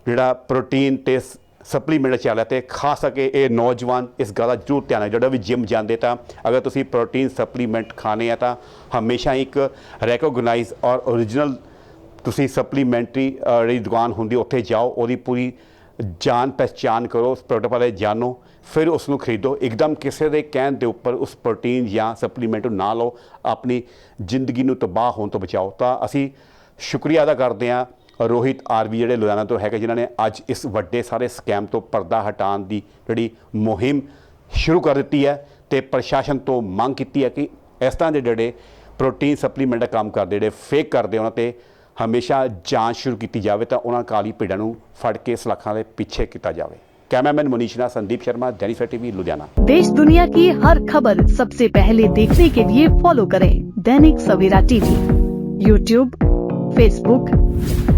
ਜਿਹੜਾ ਪ੍ਰੋਟੀਨ ਤੇ ਸਪਲੀਮੈਂਟ ਚੱਲ ਰਿਹਾ ਤੇ ਖਾਸ ਕਰਕੇ ਇਹ ਨੌਜਵਾਨ ਇਸ ਗੱਲ ਦਾ ਜ਼ਰੂਰ ਧਿਆਨ ਹੈ ਜਿਹੜਾ ਵੀ ਜਿਮ ਜਾਂਦੇ ਤਾਂ ਅਗਰ ਤੁਸੀਂ ਪ੍ਰੋਟੀਨ ਸਪਲੀਮੈਂਟ ਖਾਣੇ ਆ ਤਾਂ ਹਮੇਸ਼ਾ ਇੱਕ ਰੈਕੋਗਨਾਈਜ਼ ਔਰ ਓਰੀਜਨਲ ਤੁਸੀਂ ਸਪਲੀਮੈਂਟਰੀ ਜਿਹੜੀ ਦੁਕਾਨ ਹੁੰਦੀ ਉੱਥੇ ਜਾਓ, ਉਹਦੀ ਪੂਰੀ ਜਾਣ ਪਹਿਚਾਨ ਕਰੋ, ਉਸ ਪ੍ਰੋਡਕਟ ਬਾਰੇ ਜਾਣੋ, ਫਿਰ ਉਸ ਨੂੰ ਖਰੀਦੋ। ਇੱਕਦਮ ਕਿਸੇ ਦੇ ਕਹਿਣ ਦੇ ਉੱਪਰ ਉਸ ਪ੍ਰੋਟੀਨ ਜਾਂ ਸਪਲੀਮੈਂਟ ਨੂੰ ਨਾ ਲਓ। ਆਪਣੀ ਜ਼ਿੰਦਗੀ ਨੂੰ ਤਬਾਹ ਹੋਣ ਤੋਂ ਬਚਾਓ। ਤਾਂ ਅਸੀਂ ਸ਼ੁਕਰੀਆ ਅਦਾ ਕਰਦੇ ਹਾਂ ਰੋਹਿਤ ਆਰਵੀ ਜਿਹੜੇ ਲੁਧਿਆਣਾ ਤੋਂ ਹੈਗੇ ਜਿਨ੍ਹਾਂ ਨੇ ਅੱਜ ਇਸ ਵੱਡੇ ਸਾਰੇ ਸਕੈਮ ਤੋਂ ਪਰਦਾ ਹਟਾਉਣ ਦੀ ਜਿਹੜੀ ਮੁਹਿੰਮ ਸ਼ੁਰੂ ਕਰ ਦਿੱਤੀ ਹੈ ਤੇ ਪ੍ਰਸ਼ਾਸਨ ਤੋਂ ਮੰਗ ਕੀਤੀ ਹੈ ਕਿ ਇਸ ਤਰ੍ਹਾਂ ਦੇ ਜਿਹੜੇ ਪ੍ਰੋਟੀਨ ਸਪਲੀਮੈਂਟ ਦਾ ਕੰਮ ਕਰਦੇ ਜਿਹੜੇ ਫੇਕ ਕਰਦੇ ਉਹਨਾਂ ਤੇ ਹਮੇਸ਼ਾ ਜਾਂਚ ਸ਼ੁਰੂ ਕੀਤੀ ਜਾਵੇ ਤਾਂ ਉਹਨਾਂ ਕਾਲੀ ਭੀੜਾਂ ਨੂੰ ਫੜ ਕੇ ਸਲਾਖਾਂ ਦੇ ਪਿੱਛੇ ਕੀਤਾ ਜਾਵੇ ਕੈਮਰਾਮੈਨ ਮਨੀਸ਼ ਨਾਲ ਸੰਦੀਪ ਸ਼ਰਮਾ दैनिक टीवी लुधियाना देश दुनिया की हर खबर सबसे पहले देखने के लिए फॉलो करें Dainik Savera TV YouTube Facebook